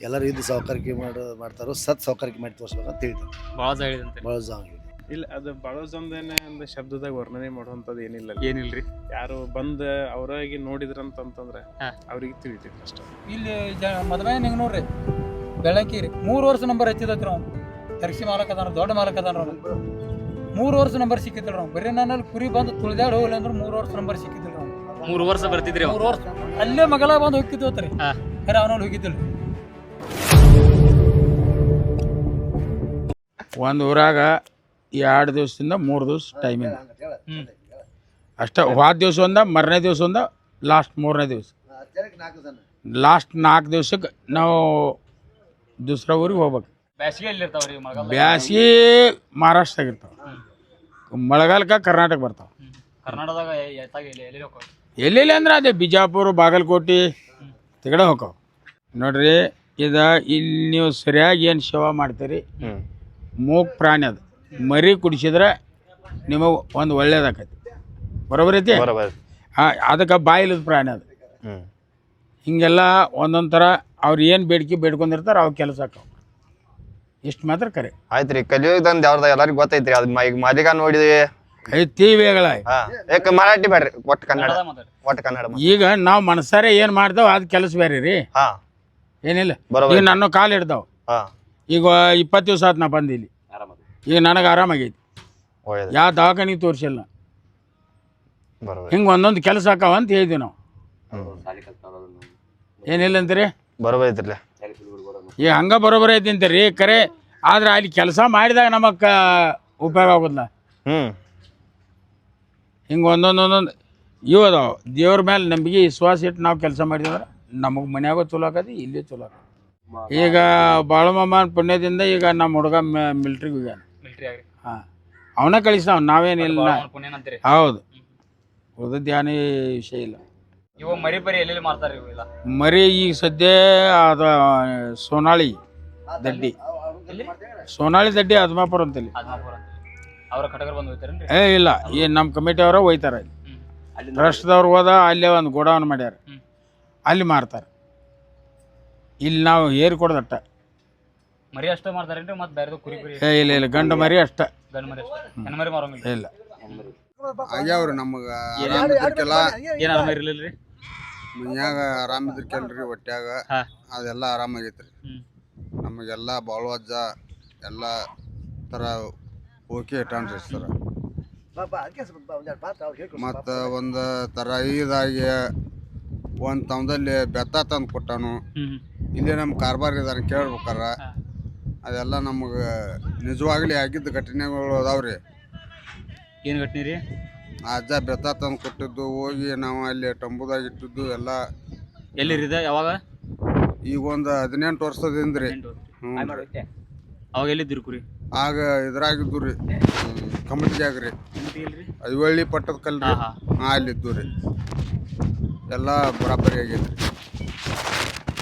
ಎಲ್ಲರೂ ಇದು ಸೌಕರ್ಯ ಮಾಡ ಮಾಡ್ತಾರೋ ಸತ್ ಸೌಕರ್ಯ ಮಾಡಿ ತೋರಿಸ್ಬೇಕಂತ ಹೇಳ್ತಾರೆ. ಭಾಳ ಜನ ಹೇಳಿದಂತೆ ಬಳಸ ಇಲ್ಲ ಅದು ಬಳಸೊಂದೇನೆ ಒಂದು ಶಬ್ದದಾಗ ವರ್ಣನೆ ಮಾಡುವಂಥದ್ದು ಏನಿಲ್ಲ ಅಲ್ಲಿ. ಏನಿಲ್ರಿ? ಯಾರು ಬಂದ ಅವರಾಗಿ ನೋಡಿದ್ರಂತಂದ್ರೆ ಹಾ. ಅವ್ರಿಗೆ ತಿಳಿತೈತಿ ಅಷ್ಟ. ಇಲ್ಲಿ ಜ ಮದುವೆ ನಿಂಗೆ ನೋಡ್ರಿ ಬೆಳಕಿ ರೀ. ಮೂರು ವರ್ಷ ನಂಬರ್ ಹಚ್ಚಿದತ್ರಿ ನಾವು ತರ್ಸಿ ಮಾಲಕ್ ಅದಾನ ದೊಡ್ಡ ಮಾಲಕ್ ಅದಾನ ಅವ್ನು. ಮೂರು ವರ್ಷ ನಂಬರ್ ಸಿಕ್ಕಿದ್ರಿ ನಾವು ಬರೀ ನನ್ನಲ್ಲಿ ಕುರಿ ಬಂದು ತುಳಿದಾಡ್ ಹೋಗ್ಲಿ ಅಂದ್ರೆ ಮೂರು ವರ್ಷ ನಂಬರ್ ಸಿಕ್ಕಿದ್ರಿ ನಾವು ಮೂರು ವರ್ಷ ಬರ್ತಿದ್ರಿ ಅವ್ರು ಮೂರು ವರ್ಷ. ಅಲ್ಲೇ ಮಗಳ ಬಂದು ಹೋಗಿದ್ದೋತ್ರಿ ಹಾ. ಖರೆ ಅವನಲ್ಲಿ ಹೋಗಿದ್ದಿಲ್ಲ ಒಂದು ಊರಾಗ ಎರಡು ದಿವಸದಿಂದ ಮೂರು ದಿವಸ ಟೈಮಿಂಗ್. ಅಷ್ಟೇ ಹೋದ ದಿವಸ ಒಂದ ಮರನೇ ದಿವಸ ಒಂದ ಲಾಸ್ಟ್ ಮೂರನೇ ದಿವಸ. ಲಾಸ್ಟ್ ನಾಲ್ಕು ದಿವ್ಸಕ್ಕೆ ನಾವು ದೂಸರ ಊರಿಗೆ ಹೋಗ್ಬೇಕು. ಬ್ಯಾಸಿಗೆ ಮಹಾರಾಷ್ಟ್ರದಾಗ ಇರ್ತಾವ. ಮಳೆಗಾಲಕ್ಕೆ ಕರ್ನಾಟಕ ಬರ್ತಾವ. ಎಲ್ಲೆಲ್ಲಿ ಅಂದ್ರೆ ಅದೇ ಬಿಜಾಪುರ ಬಾಗಲಕೋಟೆ ತೆಗಡೆ ಹೋಗ್ತಾವ. ನೋಡ್ರಿ ಇದು ಇಲ್ಲಿ ನೀವು ಸರಿಯಾಗಿ ಏನು ಸೇವಾ ಮಾಡ್ತೀರಿ? ಮೂಕ್ ಪ್ರಾಣಿ ಅದು. ಮರಿ ಕುಡಿಸಿದ್ರೆ ನಿಮಗೆ ಒಂದು ಒಳ್ಳೇದಾಕೈತಿ. ಬರೋಬರೈತಿ ಐತಿ? ಹಾಂ ಅದಕ್ಕೆ ಬಾಯಿಲದ ಪ್ರಾಣಿ ಅದು. ಹಿಂಗೆಲ್ಲ ಒಂದೊಂದು ಥರ ಅವ್ರು ಏನು ಬೇಡಿಕೆ ಬೇಡ್ಕೊಂಡಿರ್ತಾರೆ ಅವು ಕೆಲಸ ಆಕ್ಕವು ಇಷ್ಟು ಮಾತ್ರ ಕರೆ. ಆಯ್ತ್ರಿ ಕಲಿಯುಗದಂದ್ ಯಾವ್ದು ಎಲ್ಲರಿಗೂ ಗೊತ್ತೈತ್ರಿ. ಅದು ಮ- ಈಗ ಮಾಲಿಕ ನೋಡಿದ್ವಿ. ಕೈ ತೀವಿಗಳ ಹಾ ಯಾಕ ಮರಾಠಿ ಬೇಡ್ರಿ ಒಟ್ಟು ಕನ್ನಡ ಕನ್ನಡ ಒಟ್ಟು ಕನ್ನಡ ಈಗ ನಾವು ಮನಸಾರೆ ಏನು ಮಾಡ್ತೇವೆ ಅದು ಕೆಲಸ ಬೇರೆ ರೀ. ಹಾ. ಏನಿಲ್ಲ. ಬರೋಬ್ಬರಿ ಈಗ ನನ್ನ ಕಾಲು ಹಿಡ್ದಾವ. ಹಾ. ಈಗ ಇಪ್ಪತ್ತು ದಿವಸ ಆತು ನಾ ಬಂದ ಇಲ್ಲಿ. ಈಗ ನನಗೆ ಆರಾಮಾಗೈತಿ. ಒಳ್ಳೇದು. ಯಾವ ದವಾಖಾನಿಗೆ ತೋರಿಸಿಲ್ಲ ಹಿಂಗೆ ಒಂದೊಂದು ಕೆಲಸ ಆಕಾವ ಅಂತ ಹೇಳಿದ್ವಿ ನಾವು. ಏನಿಲ್ಲ ಅಂತೀರಿ? ಬರೋಬರಿ ಐತ್ರಿ ಈಗ ಹಂಗೆ ಬರೋಬರ ಐತಿ ಅಂತೀರಿ? ಕರೆ ಆದ್ರೆ ಅಲ್ಲಿ ಕೆಲಸ ಮಾಡಿದಾಗ ನಮಗೆ ಉಪಯೋಗ ಆಗೋದಿಲ್ಲ. ಹ್ಮ್. ಹಿಂಗೆ ಒಂದೊಂದು ಒಂದೊಂದು ಇವು ಅದಾವ. ದೇವ್ರ ಮೇಲೆ ನಂಬಿಕೆ ವಿಶ್ವಾಸ ಇಟ್ಟು ನಾವು ಕೆಲಸ ಮಾಡಿದ್ರೆ ನಮಗೆ ಮನ್ಯಾಗ ಚಲೋ ಆಗದಿ ಇಲ್ಲಿ ಚಲೋ ಆಕತಿ ಈಗ ಬಾಳಮ್ಮನ ಪುಣ್ಯದಿಂದ ಈಗ ನಮ್ಮ ಹುಡುಗ ಮಿಲ್ಟ್ರಿಗೆ ಹೋಗ್ಯಾನ. ಹಾ. ಅವನ ಕಳಿಸ್ತಾವ ನಾವೇನಿಲ್ಲ. ಹೌದು. ಉಳಿದದ್ದು ಏನೇ ವಿಷಯ ಇಲ್ಲ. ಇವ ಮರಿ ಎಲ್ಲೆಲ್ಲಿ ಮಾಡ್ತಾರ ಇವು ಇಲ್ಲ? ಮರಿ ಈಗ ಸದ್ಯ ಅದ ಸೋನಾಳಿ ದಡ್ಡಿ. ಸೋನಾಳಿ ದಡ್ಡಿ ಅದ್ಮಾಪುರ ಅಂತಲ್ಲಿ ಅವ್ರ ಕಟಗರ್ ಬಂದು ಹೋಗ್ತಾರೇನ್ರಿ ಏ ಇಲ್ಲ. ಈ ನಮ್ಮ ಕಮಿಟಿಯವರು ಒಯ್ತಾರೆ ಹೋಯ್ತಾರ ಟ್ರಸ್ಟ್ದವ್ರು ಹೋದ ಅಲ್ಲೇ ಒಂದು ಗೋಡೌನ್ ಮಾಡ್ಯಾರ. ಅಲ್ಲಿ ಮಾರ್ತಾರೆ. ಇಲ್ಲಿ ನಾವು ಏರಿ ಕೊಡೋದಟ್ಟ. ಮರಿ ಅಷ್ಟೇ ಮಾಡ್ತಾರೇನ್ರಿ ಮತ್ತೆ ಬೇರೆದು ಕುರಿ ಕುರಿ ಏ ಇಲ್ಲ ಇಲ್ಲ ಗಂಡು ಮರಿ ಅಷ್ಟ. ಗಂಡು ಮರಿ ಅಷ್ಟೇ. ಹೆಣ್ಣು ಮರಿ ಮಾರೋಂಗಿಲ್ಲ ಇಲ್ಲ. ಆಗ್ಯಾವ್ರಿ ನಮಗ ಏನ್- ಆರಾಮಿದ್ರಕ್ಕೆಲ್ಲ ಏನ್ ಆರಾಮ ಇರ್ಲಿಲ್ರಿ? ಮನ್ಯಾಗ ಆರಾಮಿದ್ರಕ್ಕೆಲ್ರಿ ಹೊಟ್ಯಾಗ ಹಾ. ಅದೆಲ್ಲ ಆರಾಮಾಗೈತ್ರಿ ಹ್ಮ್. ನಮಗೆಲ್ಲ ಬಾಳ್ವಜ್ಜ ಎಲ್ಲ ಥರ ಓಕೆ ಇಟ್ಟಾನ್ರಿ ಸರ್. ಮತ್ತು ಒಂದು ಥರ ಇದಾಗಿ ಒಂದು ತಮ್ದಲ್ಲಿ ಬೆತ್ತ ತಂದು ಕೊಟ್ಟನು. ಇಲ್ಲಿ ನಮ್ಮ ಕಾರ್ಬಾರ್ ಇದಾರೆ ಕೇಳ್ಬೇಕಾರ. ಅದೆಲ್ಲ ನಮಗೆ ನಿಜವಾಗ್ಲಿ ಆಗಿದ್ದ ಘಟನೆಗಳು ಅದಾವ್ರಿ. ಏನು ಘಟನೆ ರೀ? ಆ ಅಜ್ಜ ಬೆತ್ತ ತಂದು ಕೊಟ್ಟಿದ್ದು ಹೋಗಿ ನಾವು ಅಲ್ಲಿ ಟಂಬುದಾಗ ಇಟ್ಟಿದ್ದು ಎಲ್ಲ ಎಲ್ಲಿರಿದ ಯಾವಾಗ? ಈಗ ಒಂದು ಹದಿನೆಂಟು ವರ್ಷದಿಂದ ರೀ ಅವಾಗ ಎಲ್ಲಿದ್ದಿರಿ ಕುರಿ? ಆಗ ಇದ್ರಾಗಿದ್ದು ರೀ ಕಮಿಟಿಗ್ಯಾಗ ರೀ ಐವಳ್ಳಿ ಪಟ್ಟದ ಕಲ್ ಹಾ ರೀ ಹಾ. ಹಾಂ ಅಲ್ಲಿದ್ದು ರೀ ಎಲ್ಲ ಬರಾಬರಿ ಆಗೈತೆ ರೀ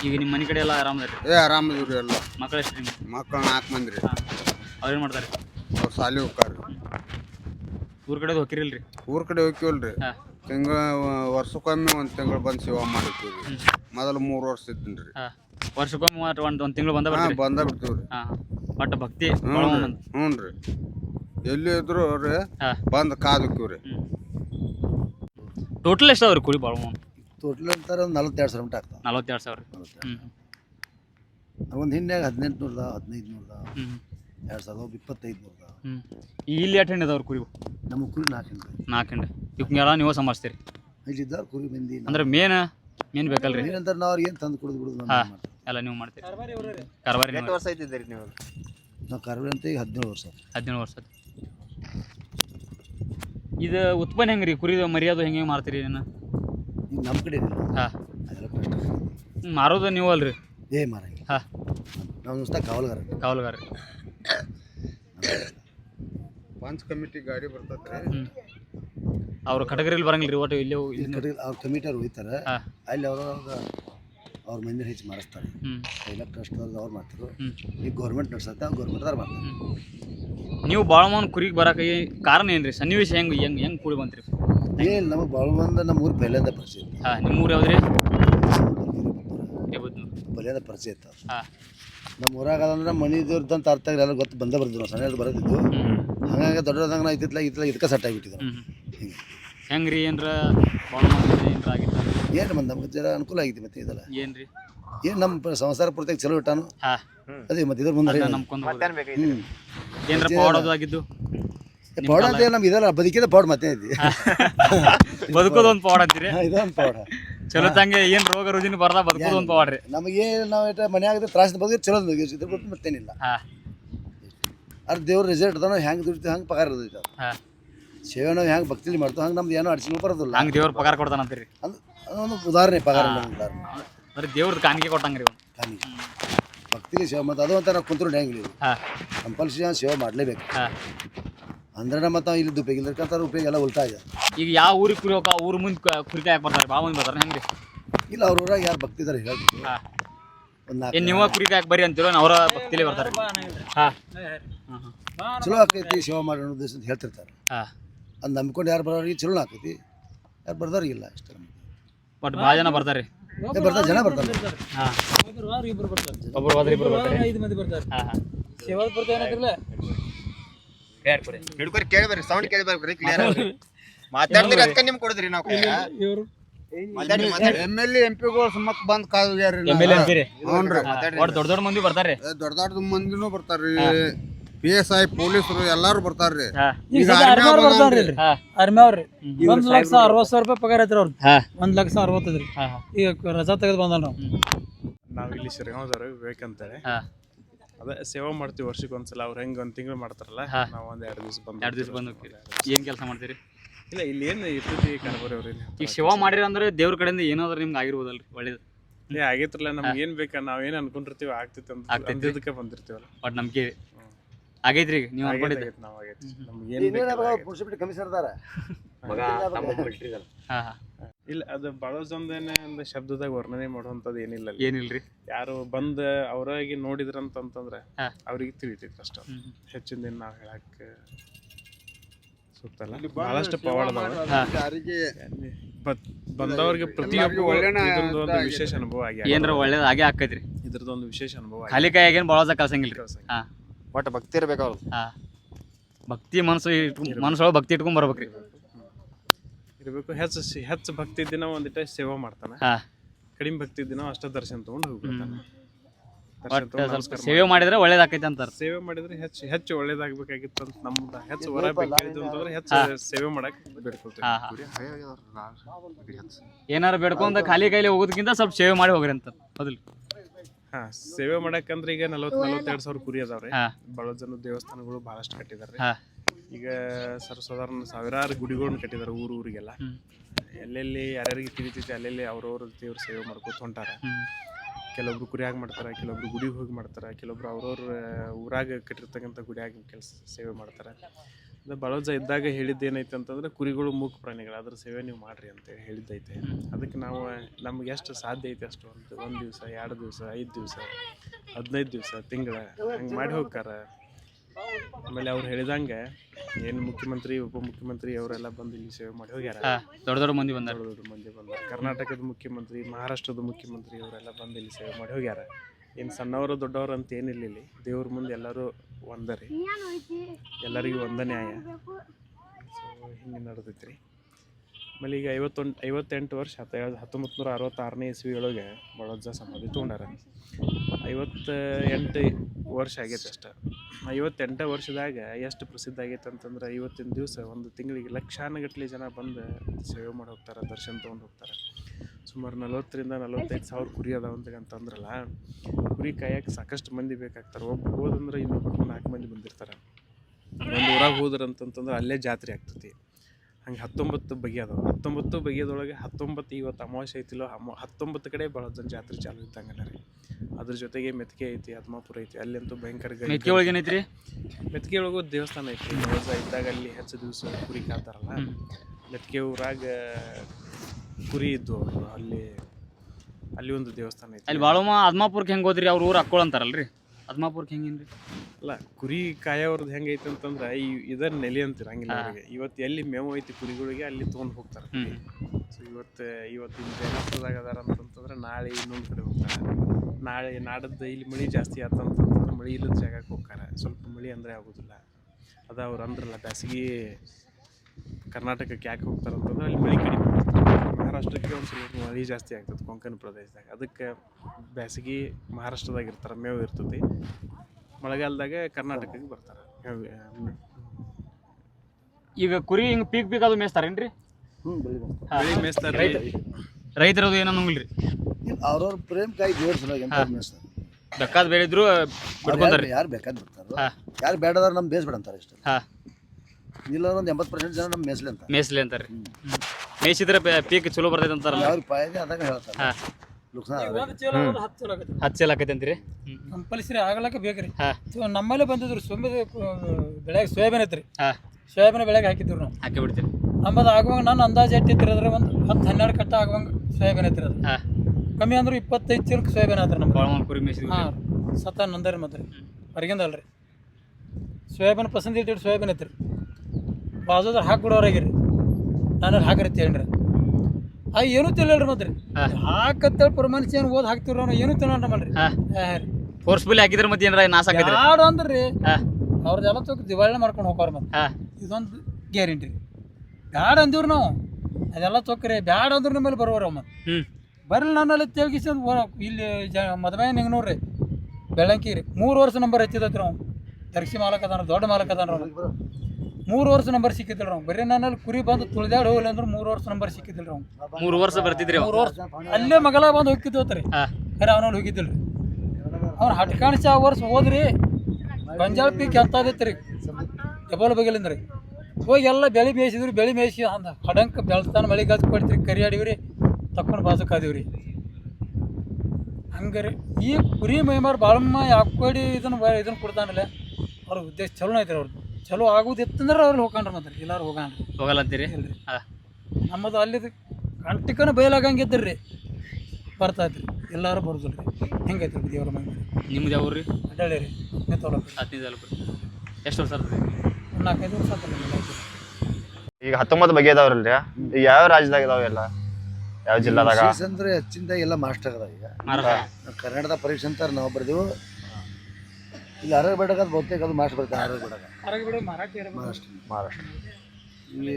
ಈಗ ನಿಮ್ಮ ಮನೆ ಕಡೆ ಎಲ್ಲ ಆರಾಮದಾರಿ ಏ ಆರಾಮ ರೀ ಎಲ್ಲ. ಮಕ್ಕಳು ಎಷ್ಟು ನಿಮ್ಗೆ? ಮಕ್ಕಳು ನಾಲ್ಕು ಮಂದಿ ರೀ. ಹಾ. ಅವ್ರೇನ್ ಮಾಡ್ತಾರೆ ಅವ್ರು ಸಾಲಿ ಹೋಗ್ತಾರ ಊರ ಕಡೆ ಹೋಗಿರಿಲ್ರಿ ಊರ ಕಡೆ ಹೋಗ್ತೀವಲ್ರಿ ರೀ ತಿಂಗಳ ವರ್ಷಕ್ಕೊಮ್ಮೆ ಒಂದು ತಿಂಗಳು ಬಂದು ಸೇವಾ ಮಾಡಿರ್ತೀವಿ. ರೀ ಮೊದಲು ಮೂರು ವರ್ಷ ಇದ್ದೀನಿ ರೀ. ಹಾ. ವರ್ಷಕ್ಕೊಮ್ಮೆ ಒಂದು ಒಂದು ಒಂದು ತಿಂಗಳು ಬಂದ ಹಾಂ ಬಂದ ಬಿಡ್ತೀವಿ ರೀ ಹಾಂ. ಒಟ್ಟು ಭಕ್ತಿ ಹ್ಞೂ ರೀ ಹ್ಞೂ ರೀ ಎಲ್ಲಿ ಇದ್ರು ರೀ ಹಾ. ಬಂದು ಕಾದಕ್ಕಿವಿ ರೀ ಟೋಟಲ್ ಎಷ್ಟು ಅವ್ರಿ ಕುಡಿ ಭಾಳ ಟೋಟಲ್ ಅಂತಾರೆ ಒಂದು ನಲ್ವತ್ತೆರಡು ಸಾವಿರ ಮಟ್ಟ ಆಗ್ತದೆ ನಲವತ್ತೆರಡು ಸಾವಿರ. ಹ್ಮ್. ಒಂದು ಹಿಂಡ್ಯಾಗ ಹದಿನೆಂಟು ನೂರದ ಹದಿನೈದು ನೂರದ ಹ್ಮ್. ಎರಡು ಸಾವಿರದ ಒಬ್ಬ ಇಪ್ಪತ್ತೈದು ನೂರದ ಹ್ಮ್. ಈ ಇಲ್ಲಿ ಎಟ್ ಹೆಣ್ಣು ಅದಾವ್ರಿ ಕುರಿ ನಮ್ಮ ಕುರಿ ನಾಲ್ಕು ಹಿಂಡ್ರಿ ನಾಲ್ಕು ಹೆಣ್ಣು ಇವಕ್ಕೆಲ್ಲ ನೀವು ಸಂಭಾಳಿಸ್ತೀರಿ ಇಲ್ಲಿದ್ದವ್ರು ಕುರಿ ಮಂದಿ ಅಂದ್ರೆ ಮೇನ್? ಮೇನ್ ಬೇಕಲ್ರಿ? ಏನಂತಾರೆ ನಾವು ಅವ್ರಿಗೆ ಏನು ತಂದು ಕುಡಿದು ಬಿಡುದು ಹಾ. ನಾವು ಎಲ್ಲ ನೀವು ಮಾಡ್ತೀರಿ. ಕಾರ್ಬಾರಿ ಎಷ್ಟು ವರ್ಷ ಐತಿದ್ದೀರಿ ನೀವು? ನಾವು ಕರ್ಬೇವು ಅಂತ ಈಗ ಹದಿನೇಳು ವರ್ಷ ಹದಿನೇಳು ವರ್ಷ ಇದು ಉತ್ಪನ್ನ ಹೆಂಗೆ ರೀ ಕುರಿದು ಮರ್ಯಾದ ಹೆಂಗೆ ಮಾಡ್ತೀರಿ ಮಾರ್ತೀರಿ ಏನು ಈಗ ನಮ್ಮ ಕಡೆ ಹಾ. ಅದೆಲ್ಲ ಕಷ್ಟ. ಮಾರೋದು ನೀವು ಅಲ್ರಿ? ಏ ಮಾರ ಹಾಂ. ನಾವು ನುಸ್ತಾ ಕಾವಲ್ಗಾರ. ಕಾವಲುಗಾರ. ಪಂಚ್ ಕಮಿಟಿ ಗಾಡಿ ಬರ್ತೈತೆ ಅವ್ರು ಕಟಗರಿಲಿ ಬರಂಗಿಲ್ಲ ರೀ ಒಟ್ಟು ಇಲ್ಲೇ ಈ ಕಡೆ ಅವ್ರ ಕಮಿಟಿಯವ್ರು ಹೋಯ್ತಾರೆ ಹಾಂ. ಅಲ್ಲಿ ಅವ್ರ ಅವ್ರ ಮಂದಿರ ಹೆಚ್ಚು ಮಾಡಿಸ್ತಾರೆ. ಹ್ಞೂ ಎಲ್ಲ ಟ್ರಸ್ಟ್ದವ್ರು ಅವ್ರು ಮಾಡ್ತಾರೆ. ಈಗ ಗೌರ್ಮೆಂಟ್ ನಡ್ಸತ್ತೆ ಅವ್ರು ಗೌರ್ಮೆಂಟ್ದವ್ರು ಮಾಡ್ತಾರೆ. ನೀವು ಭಾಳ ಮಂದಿ ಕುರಿಗೆ ಬರಕ್ಕೆ ಕಾರಣ ಏನು ರೀ ಸನ್ನಿವೇಶ ಹೆಂಗೆ ಹೆಂಗೆ ಹೆಂಗೆ ಕೂಡಿ ಬಂತ್ರಿ? ಏನ್ ನಮಗೆ ಭಾಳ ಮಂದಿ ನಮ್ಮ ಊರು ಪೈಲಿಂದ ಪರಿಚಯ ಹಾಂ ನಿಮ್ಮ ಊರು ಯಾವ್ದು ರೀ ರೇಬದ್ನೂರು ಪರಿಚಯ ಇತ್ತು ಹಾ. ನಮ್ಮ ಊರಾಗ ಅದಂದ್ರೆ ನಮ್ಮ ಮನೆ ಇದ್ದಂತ ಅರ್ಥ ಆಗಿಲ್ಲ ಎಲ್ಲ ಗೊತ್ತು ಬಂದೇ ಬರ್ತಿದ್ರು ಸಣ್ಣ ಬರ್ತಿದ್ವು ಹಂಗಾಗಿ ದೊಡ್ಡದಂಗ ನಾ ಇತ್ತಿತ್ಲ ಇತ್ತಿಲ್ಲ ಇದಕ್ಕೆ ಸೆಟ್ ಆಗಿಬಿಟ್ಟಿದ್ರು ಹೆಂಗೆ ಹಿಂಗೆ. ಹೆಂಗ್ರಿ ಏನ್ರ ಏನ್ರ ಆಗಿತ್ತ ಏನು ಬಂದು ನಮ್ಗೆ ಜರ ಅನುಕೂಲ ಆಗೈತಿ ಮತ್ತೆ ಇದೆಲ್ಲ. ಏನ್ರಿ? ಏನು ನಮ್ಮ ಸಂಸಾರ ಪೂರ್ತಿಯಾಗಿ ಚಲೋ ಇಟ್ಟಾನು? ಹಾ. ಅದೇ ಮತ್ತೆ ಇದ್ರ ಮುಂದೆ ನಂಬ್ಕೊಂಡು ಹ್ಞೂ ಏನರ ಪಾಡೋದು ಆಗಿದ್ದು? ಪೌಡ ಅಂತ ನಮ್ಗೆ ಇದಲ್ಲ ಬದುಕಿದ ಪೌಡ್ ಮತ್ತೆ ಐತಿ ಬದುಕೋದು ಒಂದು ಪವಾಡ ಅಂತೀರಿ ಇದೊಂದು ಪೌಡ. ಚಲೋ ತಂಗೆ ಏನ್ ರೋಗ ರುಜಿನ ಬರ್ದ ಬದುಕೋದು ಒಂದು ಪವಾಡ್ರಿ ನಮಗೆ ನಾವು ಇಟ್ಟ ಮನ್ಯಾಗ ತ್ರಾಸ ಬದುಕಿ ಚಲೋ ಇದ್ರ ಬಿಟ್ಟು ಮತ್ತೇನಿಲ್ಲ. ಹಾ. ಅದ್ರ ದೇವ್ರ ರಿಸಲ್ಟ್ ಅದಾನ ಹೆಂಗ್ ದುಡಿತು ಹಂಗೆ ಪಗಾರ ಇರ್ತೈತೆ ಅದು. ಹಾ. ಸೇವೆ ನಾವು ಹೆಂಗೆ ಭಕ್ತಿಲಿ ಮಾಡ್ತೋ ಹಂಗೆ ನಮ್ದು ಏನೋ ಅಡಚಣೆ ಬರೋದಿಲ್ಲ. ಹಂಗ ದೇವ್ರ ಪಗಾರ ಕೊಡ್ತಾನ ಅಂತೀರಿ? ಅದೊಂದು ಉದಾಹರಣೆ ಪಗಾರ ಅನ್ನೋ ಉದಾಹರಣೆ. ಅಂದ್ರೆ ದೇವ್ರದ್ ಕಾಣಿಕೆ ಕೊಟ್ಟಂಗ್ರಿ ಅವ್ನು ಭಕ್ತಿಗೆ ಸೇವೆ ಮತ್ತು ಅದು ಅಂತ ನಾವು ಕುಂತ್ರು ಹೆಂಗಿಲ್ಲ ಹಾ. ಕಂಪಲ್ಸರಿ ಸೇವೆ ಮಾಡಲೇಬೇಕು. ಹಾ. ಅಂದ್ರೆ ನಮ್ಮ ಮತ್ತು ಇಲ್ಲಿ ಉಪಯೋಗ ಇಲ್ಲಕ್ಕಂತ ಉಪಯೋಗ ಎಲ್ಲ ಉಲ್ಟಾ ಇದೆ. ಈಗ ಯಾವ ಊರಿಗೆ ಕುರಿ ಹೋಗ ಊರ ಮುಂದೆ ಬರ್ತಾರೆ ಭಾಳ ಮಂದಿ ಬರ್ತಾರೆ ಹೆಂಗ್ರಿ ಇಲ್ಲ ಅವ್ರ ಊರಾಗ ಯಾರು ಭಕ್ತಿ ಇದಾರೆ ಹೇಳ್ಬೇಕು ಹಾ. ಒಂದು ನಾಲ್ಕು ಏನ್ ನೀವ ಕುರಿಕಾಯಿ ಹಾಕಿ ಬರ್ರಿ ಅಂತೀರೋ ಅವರ ಭಕ್ತಿಲೇ ಬರ್ತಾರೆ. ಹಾ. ಹಾ ಹಾ ಚಲೋ ಆಕೈತಿ ಸೇವೆ ಮಾಡೋ ಉದ್ದೇಶ ಅಂತ ಹೇಳ್ತಿರ್ತಾರೆ. ಹಾ. ಅದು ನಂಬ್ಕೊಂಡು ಯಾರು ಬರೋರಿಗೆ ಚಲೋ ಆಕೈತಿ. ಯಾರು ಬರ್ದವ್ರಿಗಿಲ್ಲ ಅಷ್ಟೇ ನಮ್ಗೆ. ಬಟ್ ಭಾಳ ಜನ ಬರ್ತಾರೆ. ಬರ್ತಾರೆ ಜನ ಬರ್ತಾರೆ. ಹಾ. ಒಬ್ರು ಇಬ್ರು ಬರ್ತಾರೆ. ಒಬ್ರು ಹೋದ್ರೆ ಇಬ್ರು ಬರ್ತಾರೆ. ಐದು ಮಂದಿ ಬರ್ತಾರೆ. ಹಾ ಹಾ. ಸೇವಾದ ಬರ್ತಾರೆ ಹಿಡ್ಕೊರಿ ಸೌಂಡ್ ಕೇಳಿಬರ್ರಿ ಕ್ಲಿಯರ್ ಮಾತಾಡ್ತೀರಿ ಅದಕ್ಕೆ ನಿಮ್ಗೆ ಕೊಡಿದ್ರಿ ನಾವು ಇವರು ಮಾತಾಡ್ರಿ ಮಾತಾಡ್ರಿ ಎಂ ಎಲ್ ಎಂ ಪಿಗಳು ಸುಮ್ಮಕ್ ಬಂದ್ ಎಂ ಎಲ್ ಎ ದೊಡ್ಡ ದೊಡ್ಡ ಮಂದಿ ಬರ್ತಾರೆ ದೊಡ್ಡ ದೊಡ್ಡ ಮಂದಿನೂ ಬರ್ತಾರ್ರಿ. ಪಿ ಎಸ್ ಐ ಪೊಲೀಸರು ಎಲ್ಲಾರು ಬರ್ತಾರ್ರಿ. ಹಾ. ಈಗ ಆರ್ಮಿ ಅವ್ರು ಆರ್ಮಿ ಒಂದ್ ಲಕ್ಷ ಅರವತ್ ಸಾವಿರ ರೂಪಾಯಿ ಪಗಾರ ಐತ್ರಿ ಅವ್ರ. ಒಂದ್ ಲಕ್ಷ ಅರವತ್ತದ್ರಿ. ಈಗ ರಜಾ ತೆಗೆದು ಬಂದ ನಾವು. ನಾವು ಇಲ್ಲಿ ಸರ್ ವಿವೇಕ್ ಅಂತೇಳಿ ಹಾ. ಅದೇ ಸೇವೆ ಮಾಡ್ತೀವಿ ವರ್ಷಕ್ಕೆ ಒಂದ್ಸಲ ಅವ್ರು ಹೆಂಗೆ ಒಂದ್ ತಿಂಗಳು ಮಾಡ್ತಾರಲ್ಲ ಹಾ. ನಾವು ಒಂದು ಎರಡು ದಿವಸ ಬಂದು ಎರಡು ದಿವಸ ಬಂದು ಹೋಗ್ತೀರಿ ಏನ್ ಕೆಲಸ ಮಾಡ್ತೀರಿ? ಇಲ್ಲ ಇಲ್ಲಿ ಏನು ಇರ್ತೈತಿ ಕನಬರಿ ಅವ್ರಿ ಈಗ ಸೇವಾ ಮಾಡಿರಿ ಅಂದ್ರೆ ದೇವ್ರ ಕಡೆಯಿಂದ ಏನಾದ್ರೂ ನಿಮ್ಗೆ ಆಗಿರ್ಬೋದಲ್ರಿ ಒಳ್ಳೇದು. ಇಲ್ಲೇ ಆಗೈತ್ರಲ್ಲ ನಮ್ಗೆ ಏನು ಬೇಕಾ ನಾವು ಏನು ಅನ್ಕೊಂಡಿರ್ತೀವಿ ಆಗ್ತೈತಿ ಅಂತ ಆಗ್ತೈತಿ. ಅಂದಿದ್ದಕ್ಕೆ ಬಂದಿರ್ತೀವಲ್ಲ. ಬಟ್ ನಂಬಿಕೆ ಆಗೈತ್ರಿ ಈಗ ನೀವು ಅನ್ಕೊಂಡಿದ್ದೆ. ಆಗೈತೆ ನಾವು ಆಗೈತಿ. ನಮ್ಗೆ ಏನು ಬೇಕಾ ಮುನ್ಸಿಪಾಲಿಟಿ ಕಮಿಷನರ್ ಅದಾರ? ಹಾ ಹಾ. ಇಲ್ಲ ಅದು ಭಾಳ ಜನದೇನೆ ಒಂದು ಶಬ್ದದಾಗ ವರ್ಣನೆ ಮಾಡುವಂಥದ್ದು ಏನಿಲ್ಲ ಅಲ್ಲಿ. ಏನಿಲ್ರಿ? ಯಾರು ಬಂದ ಅವರಾಗಿ ನೋಡಿದ್ರಂತಂತಂದ್ರೆ ಹಾ. ಅವ್ರಿಗೆ ತಿಳಿತೈತಿ ಅಷ್ಟ. ಹೆಚ್ಚಿನ ನಾವು ಹೇಳಕ್ ಸುತ್ತಲ್ಲ. ಬಹಳಷ್ಟು ಪವಾಡ ಅದಾವ ಹಾ. ಯಾರಿಗೆ ಬತ್ ಬಂದವ್ರಿಗೆ ಪ್ರತಿಯೊಬ್ಬ ಇದ್ರದ್ದು ಒಂದು ವಿಶೇಷ ಅನುಭವ ಆಗಿ ಏನ್ರ ಒಳ್ಳೇದು ಹಾಗೆ ಆಕೈತ್ರಿ? ಇದ್ರದ್ದು ಒಂದು ವಿಶೇಷ ಅನುಭವ ಆಗಿ ಖಾಲಿ ಕೈ ಆಗೇನು ಭಾಳ ಕಳ್ಸಂಗಿಲ್ರಿ? ಹಾ. ಒಟ್ಟು ಭಕ್ತಿ ಇರ್ಬೇಕು ಅವ್ರು ಹಾ. ಭಕ್ತಿ ಮನಸ್ಸು ಇಟ್ಕೊಂಡ್- ಮನಸ್ಸೊಳಗೆ ಭಕ್ತಿ ಇಟ್ಕೊಂಡ್ ಬರ್ಬೇಕ್ರಿ. ಇರಬೇಕು. ಹೆಚ್ಚು ಹೆಚ್ಚು ಭಕ್ತಿ ದಿನ ಒಂದಿಟ ಸೇವಾ ಮಾಡ್ತಾನೆ. ಹಾ. ಕಡಿಮೆ ಭಕ್ತಿ ದಿನ ಅಷ್ಟ ದರ್ಶನ ತಗೊಂಡು ಹೋಗ್ಬಿಡ್ತಾನೆ. ದರ್ಶನ ಒಟ್ಟು ತಗೊಂಡು ಸ್ವಲ್ಪ ನಮಸ್ಕಾರ ಸೇವೆ ಮಾಡಿದ್ರೆ ಒಳ್ಳೇದಾಕೈತೆ ಅಂತಾರ. ಸೇವೆ ಮಾಡಿದ್ರೆ ಹೆಚ್ಚು ಹೆಚ್ಚು ಒಳ್ಳೇದಾಗಬೇಕಾಗಿತ್ತು ಅಂತ ನಮ್ದು. ಹೆಚ್ಚು ವರ ಬೇಕಾಗಿತ್ತು ಅಂತಂದ್ರೆ ಹೆಚ್ಚು ಸೇವೆ ಮಾಡಕ್ ಬೇಡ್ಕೊಳ್ತೀವಿ ಹಾ ಏನಾರು ಬೇಡ್ಕೊಂಡ ಖಾಲಿ ಕೈಲಿ ಹೋಗೋದಕ್ಕಿಂತ ಸ್ವಲ್ಪ ಸೇವೆ ಮಾಡಿ ಹೋಗ್ರಿ ಅಂತ ಮೊದಲು. ಹಾ ಸೇವೆ ಮಾಡಕ್ಕಂದ್ರೆ ಈಗ ನಲವತ್ತ್ ನಲವತ್ತೆರಡು ಸಾವಿರ ಕುರಿ ಅದಾವ್ರಿ. ಹಾ. ಭಾಳ ಜನ ದೇವಸ್ಥಾನಗಳು ಬಹಳಷ್ಟು ಕಟ್ಟಿದಾರೆ ಹಾ. ಈಗ ಸರ್ವಸಾಧಾರಣ ಸಾವಿರಾರು ಗುಡಿಗಳನ್ನ ಕಟ್ಟಿದ್ದಾರೆ ಊರು ಊರಿಗೆಲ್ಲ. ಎಲ್ಲೆಲ್ಲಿ ಯಾರ್ಯಾರಿಗೆ ತಿಳಿತೈತಿ ಅಲ್ಲೆಲ್ಲಿ ಅವ್ರವ್ರ ದೇವ್ರ ಸೇವೆ ಮಾಡ್ಕೊತ ಹೊಂಟಾರ. ಕೆಲವೊಬ್ರು ಕುರಿಯಾಗಿ ಮಾಡ್ತಾರೆ ಕೆಲವೊಬ್ರು ಗುಡಿಗೆ ಹೋಗಿ ಮಾಡ್ತಾರೆ ಕೆಲವೊಬ್ರು ಅವ್ರವ್ರ ಊರಾಗ ಕಟ್ಟಿರ್ತಕ್ಕಂಥ ಗುಡಿಯಾಗಿ ಕೆಲಸ ಸೇವೆ ಮಾಡ್ತಾರೆ. ಅದು ಬಳೋಜ ಇದ್ದಾಗ ಹೇಳಿದ್ದು ಏನೈತೆ ಅಂತಂದ್ರೆ ಕುರಿಗಳು ಮೂಕ ಪ್ರಾಣಿಗಳು ಅದ್ರ ಸೇವೆ ನೀವು ಮಾಡ್ರಿ ಅಂತ ಹೇಳಿದ್ದೈತೆ. ಅದಕ್ಕೆ ನಾವು ನಮ್ಗೆ ಎಷ್ಟು ಸಾಧ್ಯ ಐತೆ ಅಷ್ಟು ಒಂದು ಒಂದು ದಿವಸ ಎರಡು ದಿವಸ ಐದು ದಿವಸ ಹದಿನೈದು ದಿವಸ ತಿಂಗಳ ಹಂಗೆ ಮಾಡಿ ಹೋಗ್ತಾರ. ಆಮೇಲೆ ಅವ್ರು ಹೇಳಿದಂಗೆ ಏನು ಮುಖ್ಯಮಂತ್ರಿ ಉಪಮುಖ್ಯಮಂತ್ರಿ ಅವರೆಲ್ಲ ಬಂದು ಇಲ್ಲಿ ಸೇವೆ ಮಾಡಿ ಹೋಗ್ಯಾರ. ದೊಡ್ಡ ದೊಡ್ಡ ಮಂದಿ ಬಂದಾರ. ದೊಡ್ಡ ದೊಡ್ಡ ಮಂದಿ ಬಂದಾರ. ಕರ್ನಾಟಕದ ಮುಖ್ಯಮಂತ್ರಿ ಮಹಾರಾಷ್ಟ್ರದ ಮುಖ್ಯಮಂತ್ರಿ ಅವರೆಲ್ಲ ಬಂದು ಇಲ್ಲಿ ಸೇವೆ ಮಾಡಿ ಹೋಗ್ಯಾರ. ಏನು ಸಣ್ಣವರು ದೊಡ್ಡವರು ಅಂತ ಏನಿಲ್ಲ ಇಲ್ಲಿ ದೇವ್ರ ಮುಂದೆ ಎಲ್ಲರೂ ಒಂದರಿ ಎಲ್ಲರಿಗೂ ಒಂದ ನ್ಯಾಯ. ಸೊ ಹಿಂಗೆ ನಡೆದೈತ್ರಿ ಆಮೇಲೆ ಈಗ ಐವತ್ತೊಂದು ಐವತ್ತೆಂಟು ವರ್ಷ, ಹತ್ತು ಹತ್ತೊಂಬತ್ತು ನೂರ ಅರವತ್ತಾರನೇ ಇಸ್ವಿ ಒಳಗೆ ಬಳಜ್ಜ ಸಮಾಧಿ ತೊಗೊಂಡಾರ. ಐವತ್ತ ಎಂಟು ವರ್ಷ ಆಗೈತೆ ಅಷ್ಟ. ಐವತ್ತೆಂಟು ವರ್ಷದಾಗ ಎಷ್ಟು ಪ್ರಸಿದ್ಧ ಆಗೈತೆ ಅಂತಂದ್ರೆ ಐವತ್ತಿನ ದಿವಸ ಒಂದು ತಿಂಗಳಿಗೆ ಲಕ್ಷಾನುಗಟ್ಟಲೆ ಜನ ಬಂದು ಸೇವೆ ಮಾಡಿ ಹೋಗ್ತಾರೆ, ದರ್ಶನ ತೊಗೊಂಡು ಹೋಗ್ತಾರೆ. ಸುಮಾರು ನಲವತ್ತರಿಂದ ನಲವತ್ತೈದು ಸಾವಿರ ಕುರಿ ಅದಾವ ಅಂತಂದ್ರಲ್ಲ, ಕುರಿ ಕಾಯಕ್ಕೆ ಸಾಕಷ್ಟು ಮಂದಿ ಬೇಕಾಗ್ತಾರೆ. ಒಬ್ಬ ಹೋದಂದ್ರೆ ಇನ್ನೊಬ್ಬರು ನಾಲ್ಕು ಮಂದಿ ಬಂದಿರ್ತಾರೆ. ಒಂದು ಊರಾಗ ಹೋದ್ರಂತಂದ್ರೆ ಅಲ್ಲೇ ಜಾತ್ರೆ ಆಗ್ತೈತಿ. ಹಂಗೆ ಹತ್ತೊಂಬತ್ತು ಬಗೆ ಅದಾವ ಹತ್ತೊಂಬತ್ತು ಬಗೆಯದೊಳಗೆ ಹತ್ತೊಂಬತ್ತು ಇವತ್ತು ಅಮಾವಾಸ್ಯೆ ಐತಿಲ್ಲೋ ಅಮ ಹತ್ತೊಂಬತ್ತು ಕಡೆ ಭಾಳ ಜನ ಜಾತ್ರೆ ಚಾಲು ಇದ್ದಂಗಲ್ಲ ರೀ. ಅದ್ರ ಜೊತೆಗೆ ಮೆತ್ಕೆ ಐತಿ ಆತ್ಮಾಪುರ ಐತಿ ಅಲ್ಲಂತೂ ಭಯಂಕರ ಗೈ- ಮೆತ್ಕೆ ಒಳಗೆ ಏನೈತಿ ಮೆತ್ಕೆ ಒಳಗೂ ದೇವಸ್ಥಾನ ಐತಿ ದಿವಸ ಇದ್ದಾಗ ಅಲ್ಲಿ ಹೆಚ್ಚು ದಿವಸ ಕುರಿ ಕಾತಾರಲ್ಲ. ಮೆತ್ಕೆ ಊರಾಗ ಕುರಿ ಇದ್ದು ಅವರು. ಅಲ್ಲಿ ಅಲ್ಲಿ ಒಂದು ದೇವಸ್ಥಾನ ಐತಿ ಅಲ್ಲಿ ಬಾಳಮ್ಮ ಆತ್ಮಾಪುರಕ್ಕೆ ಹೆಂಗೆ ಹೋದ್ರಿ? ಅವ್ರ ಊರು ಅಂತಾರಲ್ರಿ? ಅದ್ಮಾಪುರ್ಗೆ ಹೆಂಗೇನ್ರಿ? ಅಲ್ಲ ಕುರಿ ಕಾಯೋರ್ದು ಹೆಂಗೈತೆ ಅಂತಂದ್ರೆ ಈ ಇದರ ನೆಲೆ ಅಂತೀರ ಹಂಗಿಲ್ಲ ಅವ್ರಿಗೆ. ಇವತ್ತು ಎಲ್ಲಿ ಮೇವು ಐತಿ ಕುರಿಗಳಿಗೆ ಅಲ್ಲಿ ತೊಗೊಂಡು ಹೋಗ್ತಾರೆ. ಸೊ ಇವತ್ತು ಇವತ್ತಿನ ಜೈನಪುರದಾಗ ಅದಾರ ಅಂತಂತಂದ್ರೆ ನಾಳೆ ಇನ್ನೊಂದು ಕಡೆ ಹೋಗ್ತಾರೆ. ನಾಳೆ ನಾಡದ್ದು ಇಲ್ಲಿ ಮಳೆ ಜಾಸ್ತಿ ಆತಂತಂದ್ರೆ ಮಳೆ ಇಲ್ಲದ ಜಾಗಕ್ಕೆ ಹೋಗ್ತಾರೆ. ಸ್ವಲ್ಪ ಮಳೆ ಅಂದರೆ ಆಗೋದಿಲ್ಲ. ಅದ ಅವ್ರು ಅಂದ್ರಲ್ಲ ಬ್ಯಾಸಿಗೆ ಕರ್ನಾಟಕಕ್ಕೆ ಯಾಕೆ ಹೋಗ್ತಾರೆ ಅಂತಂದ್ರೆ ಅಲ್ಲಿ ಮಳೆ ಕಡಿಮೆ ಮಹಾರಾಷ್ಟ್ರಕ್ಕೆ ಒಂದು ಸ್ವಲ್ಪ ಮಳೆ ಜಾಸ್ತಿ ಆಗ್ತದೆ ಕೊಂಕಣ ಪ್ರದೇಶದಾಗ. ಅದಕ್ಕೆ ಬ್ಯಾಸಗಿ ಮಹಾರಾಷ್ಟ್ರದಾಗ ಇರ್ತಾರೆ ಮೇವು ಇರ್ತೈತಿ. ಮಳೆಗಾಲದಾಗ ಕರ್ನಾಟಕಕ್ಕೆ ಬರ್ತಾರೆ ಈಗ ಕುರಿ ಹಿಂಗೆ ಪೀಕ್ ಪೀಕ್ ಅದು ಮೇಯ್ಸ್ತಾರೇನ್ರಿ? ಹ್ಞೂ ಬೆಳಿ ಮೇಯಿಸ್ತಾರೆ ರೈತ ರೈತರದು ಏನೋ ನಂಗಿಲ್ರಿ ಅವ್ರವ್ರ ಪ್ರೇಮ್ ಕಾಯಿ ದೇವ್ರ ಸಲುವಾಗಿ ಅಂತ ಮೇಯಿಸ್ತಾರೆ. ಬೇಕಾದ್ ಬೆಳೆದ್ರು ಬಿಡ್ಕೊಂತಾರ್ರಿ. ಯಾರು ಬೇಕಾದ್ ಬಿಡ್ತಾರ. ಯಾರು ಬೇಡದಾರ ನಮ್ಮ ಬೇಸ್ ಬಿಡಂತಾರೆ ಅಂತಾರೆ ಇಷ್ಟ ಹಾ. ಇಲ್ಲ ಒಂದು ಎಂಬತ್ತು ಪರ್ಸೆಂಟ್ ಜನ ನಮ್ಮ ಮೇಸ್ಲೆ ಅಂತ ಮೇಯ್ಸ್ಲಿ ಅಂತಾರ್ರಿ. ಮೇಯ್ಸಿದ್ರೆ ಪೀಕ್ ಚಲೋ ಬರ್ತೈತೆ ಅಂತಾರಲ್ಲ. ಅವ್ರಿಗೆ ಪಾಯದೆ ಆದಾಗ ಹೇಳ್ತಾರೆ. ಹಾ. ಹತ್ತು ಚೀಲ ಆಕೈತೆ ಅಂತೀರಿ? ಕಂಪಲ್ಸರಿ ಆಗ್ಲಕ್ಕ ಬೇಕ್ರಿ. ಹಾ. ಸೊ ನಮ್ಮಲ್ಲೇ ಬಂದಿದ್ರು ಸುಮ್ಮನೆ ಬೆಳೆಗೆ ಸೋಯಾಬೀನ್ ಐತ್ರಿ. ಹಾ. ಸೋಯಾಬೀನ್ ಬೆಳೆಗೆ ಹಾಕಿದ್ರು ನಾವು. ಹಾಕಿ ಬಿಡ್ತೀರಿ ನಮ್ಮದು ಆಗುವಾಗ ನಾನು ಅಂದಾಜು ಎಷ್ಟಿತ್ತು ಅದ್ರ ಒಂದು ಹತ್ತು ಹನ್ನೆರಡು ಕಟ್ಟ ಆಗುವಂಗೆ ಸೋಯಾಬೀನ್ ಐತ್ರಿ ಅದು ಹಾ. ಕಮ್ಮಿ ಅಂದ್ರೆ ಇಪ್ಪತ್ತೈದು ಚೀಲಕ್ಕೆ ಸೋಯಾಬೀನ್ ಆತ್ರಿ ನಮ್ಮ ಭಾಳ ಕುರಿ ಮೇಯ್ಸಿದ್ವಿ. ಹಾಂ ಸತ್ತ ನಂದರಿ ಮತ್ತೆ ಹೊರಗಿಂದ ಅಲ್ರಿ. ಸೋಯಾಬೀನ್ ಪಸಂದ್ ಇಟ್ಟಿಟ್ಟು ಸೋಯಾಬೀನ್ ಐತ್ರಿ. ಬಾಜುದ್ರ ಹಾಕ್ಬಿಡೋರಾಗಿರಿ ನಾನು ಹಾಕ್ರಿ ತೇಳ್ರಿ ಆ ಏನೂ ತಿಳಿಯಲ್ರಿ ಮತ್ತೆ. ಹಾಕತ್ತೇಳಿ ಪ್ರಮಾಣಿಸಿ ಏನು ಓದ್ ಹಾಕ್ತಿವ್ರಿ ಏನು ಏನೂ ತಿನ್ನೋಣ ಹಾ. ಫೋರ್ಸ್ಫುಲ್ ಹಾಕಿದ್ರೆ ಮತ್ತೆ ಏನಾರ ನಾಶ ಹಾಕಿದ್ರೆ ಯಾರು ಅಂದ್ರಿ? ಅವ್ರದೆಲ್ಲ ಅವ್ರದ್ದೆಲ್ಲ ತೋಕ್ ದಿವಾಳಿ ಮಾಡ್ಕೊಂಡು ಹೋಗೋರು ಮತ್ತೆ. ಇದೊಂದು ಗ್ಯಾರಂಟಿ. ರೀ ಬ್ಯಾಡ ಅಂದಿವ್ರಿ ನಾವು. ಅದೆಲ್ಲ ತೊಕ್ರಿ ಬ್ಯಾಡ ಅಂದ್ರೆ ನಿಮ್ಮಲ್ಲಿ ಬರೋರು ಮತ್ತೆ. ಬರಲಿ ನನ್ನಲ್ಲಿ ತೇಗಿಸಿ ಇಲ್ಲಿ ಜ ಮದುವೆ ಹೆಂಗೆ ನೋಡ್ರಿ ಬೆಳಂಕಿ ರೀ. ಮೂರು ವರ್ಷ ನಂಬರ್ ಹೆಚ್ಚಿದ್ರು ನಾವು ದರ್ಶಿ ಮಾಲಕ್ ಅದಾನ ದೊಡ್ಡ ಮಾಲಕ್ ಅದಾನ ಅವ್ನು. ಮೂರು ವರ್ಷ ನಂಬರ್ ಸಿಕ್ಕಿದ್ರಿ ನಾವು ಬರೀ ನನ್ನಲ್ಲಿ ಕುರಿ ಬಂದು ತುಳಿದಾಡ್ ಹೋಗ್ಲಿ ಅಂದ್ರೆ ಮೂರು ವರ್ಷ ನಂಬರ್ ಸಿಕ್ಕಿದ್ರಿ ಮೂರು ವರ್ಷ ಬರ್ತಿದ್ರಿ ಮೂರು ವರ್ಷ. ಅಲ್ಲೇ ಮಗಲ ಬಂದು ಹೋಗ್ತಿದ್ದ ಹೋತ್ರಿ ಖರೆ ಅವನಲ್ಲಿ ಹೋಗಿದ್ದಿಲ್ರಿ ಅವ್ನು ಹಟ್ ಕಾಣಿಸಿ ಆ ವರ್ಷ ಹೋದ್ರಿ ಗಂಜಾಳ ಪೀಕ್ ಎಂತದಿತ್ತು ರೀ ಡಬಲ್ ಬಗಲಿಂದ ರೀ. ಹೋಗಿ ಎಲ್ಲ ಬೆಳೆ ಮೇಯಿಸಿದ್ರಿ ಬೆಳೆ ಮೇಯಿಸಿ ಅಂದ. ಹಡಂಕ ಬೆಳ್ತಾನ ಮಳೆ ಗದ್ ಕೊಡ್ತೀರಿ ಕರಿ ಆಡಿವ್ರಿ ತಕೊಂಡು ಬಾಜುಕ್ ಆದಿವ್ರಿ ರೀ. ಈ ಕುರಿ ಮೈಮಾರ್ ಬಾಳಮ್ಮ ಯಾಕೋಡಿ ಇದನ್ನು ಇದನ್ನು ಇದನ್ನ ಕೊಡ್ತಾನಲ್ಲ? ಅವ್ರ ಉದ್ದೇಶ ಚಲೋ ಐತ್ರಿ ಅವ್ರದ್ದು ಚಲೋ ಆಗುದಿತ್ತಂದ್ರೆ ಅವ್ರಲ್ಲಿ ಹೋಗ್ಕೊಂಡ್ರಿ ಮತ್ತೆ ಎಲ್ಲಾರು ಹೋಗಾನ್ರಿ ಹೋಗಲ್ಲ ಅಂತೀರಿ ಇಲ್ರಿ. ಹಾ. ನಮ್ಮದು ಅಲ್ಲಿ ಕಂಟಿಕನ ಬಯಲಾಗಂಗಿದ್ರಿ ರೀ ಬರ್ತಾಯ್ತ್ರಿ ಎಲ್ಲಾರು ಹೆಂಗೈತೆ ರೀ ದೇವ್ರ ಮನೆ ನಿಮ್ದು ಯಾವ ಊರು ರೀ ಅಡ್ಡಾಳಿ ರೀ. ಹತ್ತನೇ ತಾಲೂಕು ಎಷ್ಟು ವರ್ಷ ಆಗ್ತದೆ ಒಂದು ನಾಲ್ಕೈದು ವರ್ಷ ಆಗ್ತದೆ ಈಗ ಹತ್ತೊಂಬತ್ತು ಬಗ್ಗೆ ರೀ ಈಗ ಯಾವ ರಾಜ್ಯದಾಗ ಇದಾವೆ ಎಲ್ಲ? ಯಾವ ಜಿಲ್ಲಾದಾಗ? ಅಂದ್ರೆ ಹೆಚ್ಚಿಂದ ಎಲ್ಲ ಮಾಸ್ಟರ್ ಅದ ಈಗ. ಕರ್ನಾಟಕ ಕನ್ನಡದ ಪರೀಕ್ಷೆ ಅಂತ ನಾವು ಬರ್ದೆವು ಇಲ್ಲಿ ಅರಗ ಬೇಡಕ ಅದು ಬಹುತೇಕ ಅದು ಮಾಸ್ಟರ್ ಬರ್ತದೆ ಅರಗ ಬೇಡಕ. ಹೊರಗೆ ಬಿಡು ಮರಾಠಿ ಇರ್ಬೇಕು. ಮಹಾರಾಷ್ಟ್ರ. ಮಹಾರಾಷ್ಟ್ರ. ಇಲ್ಲಿ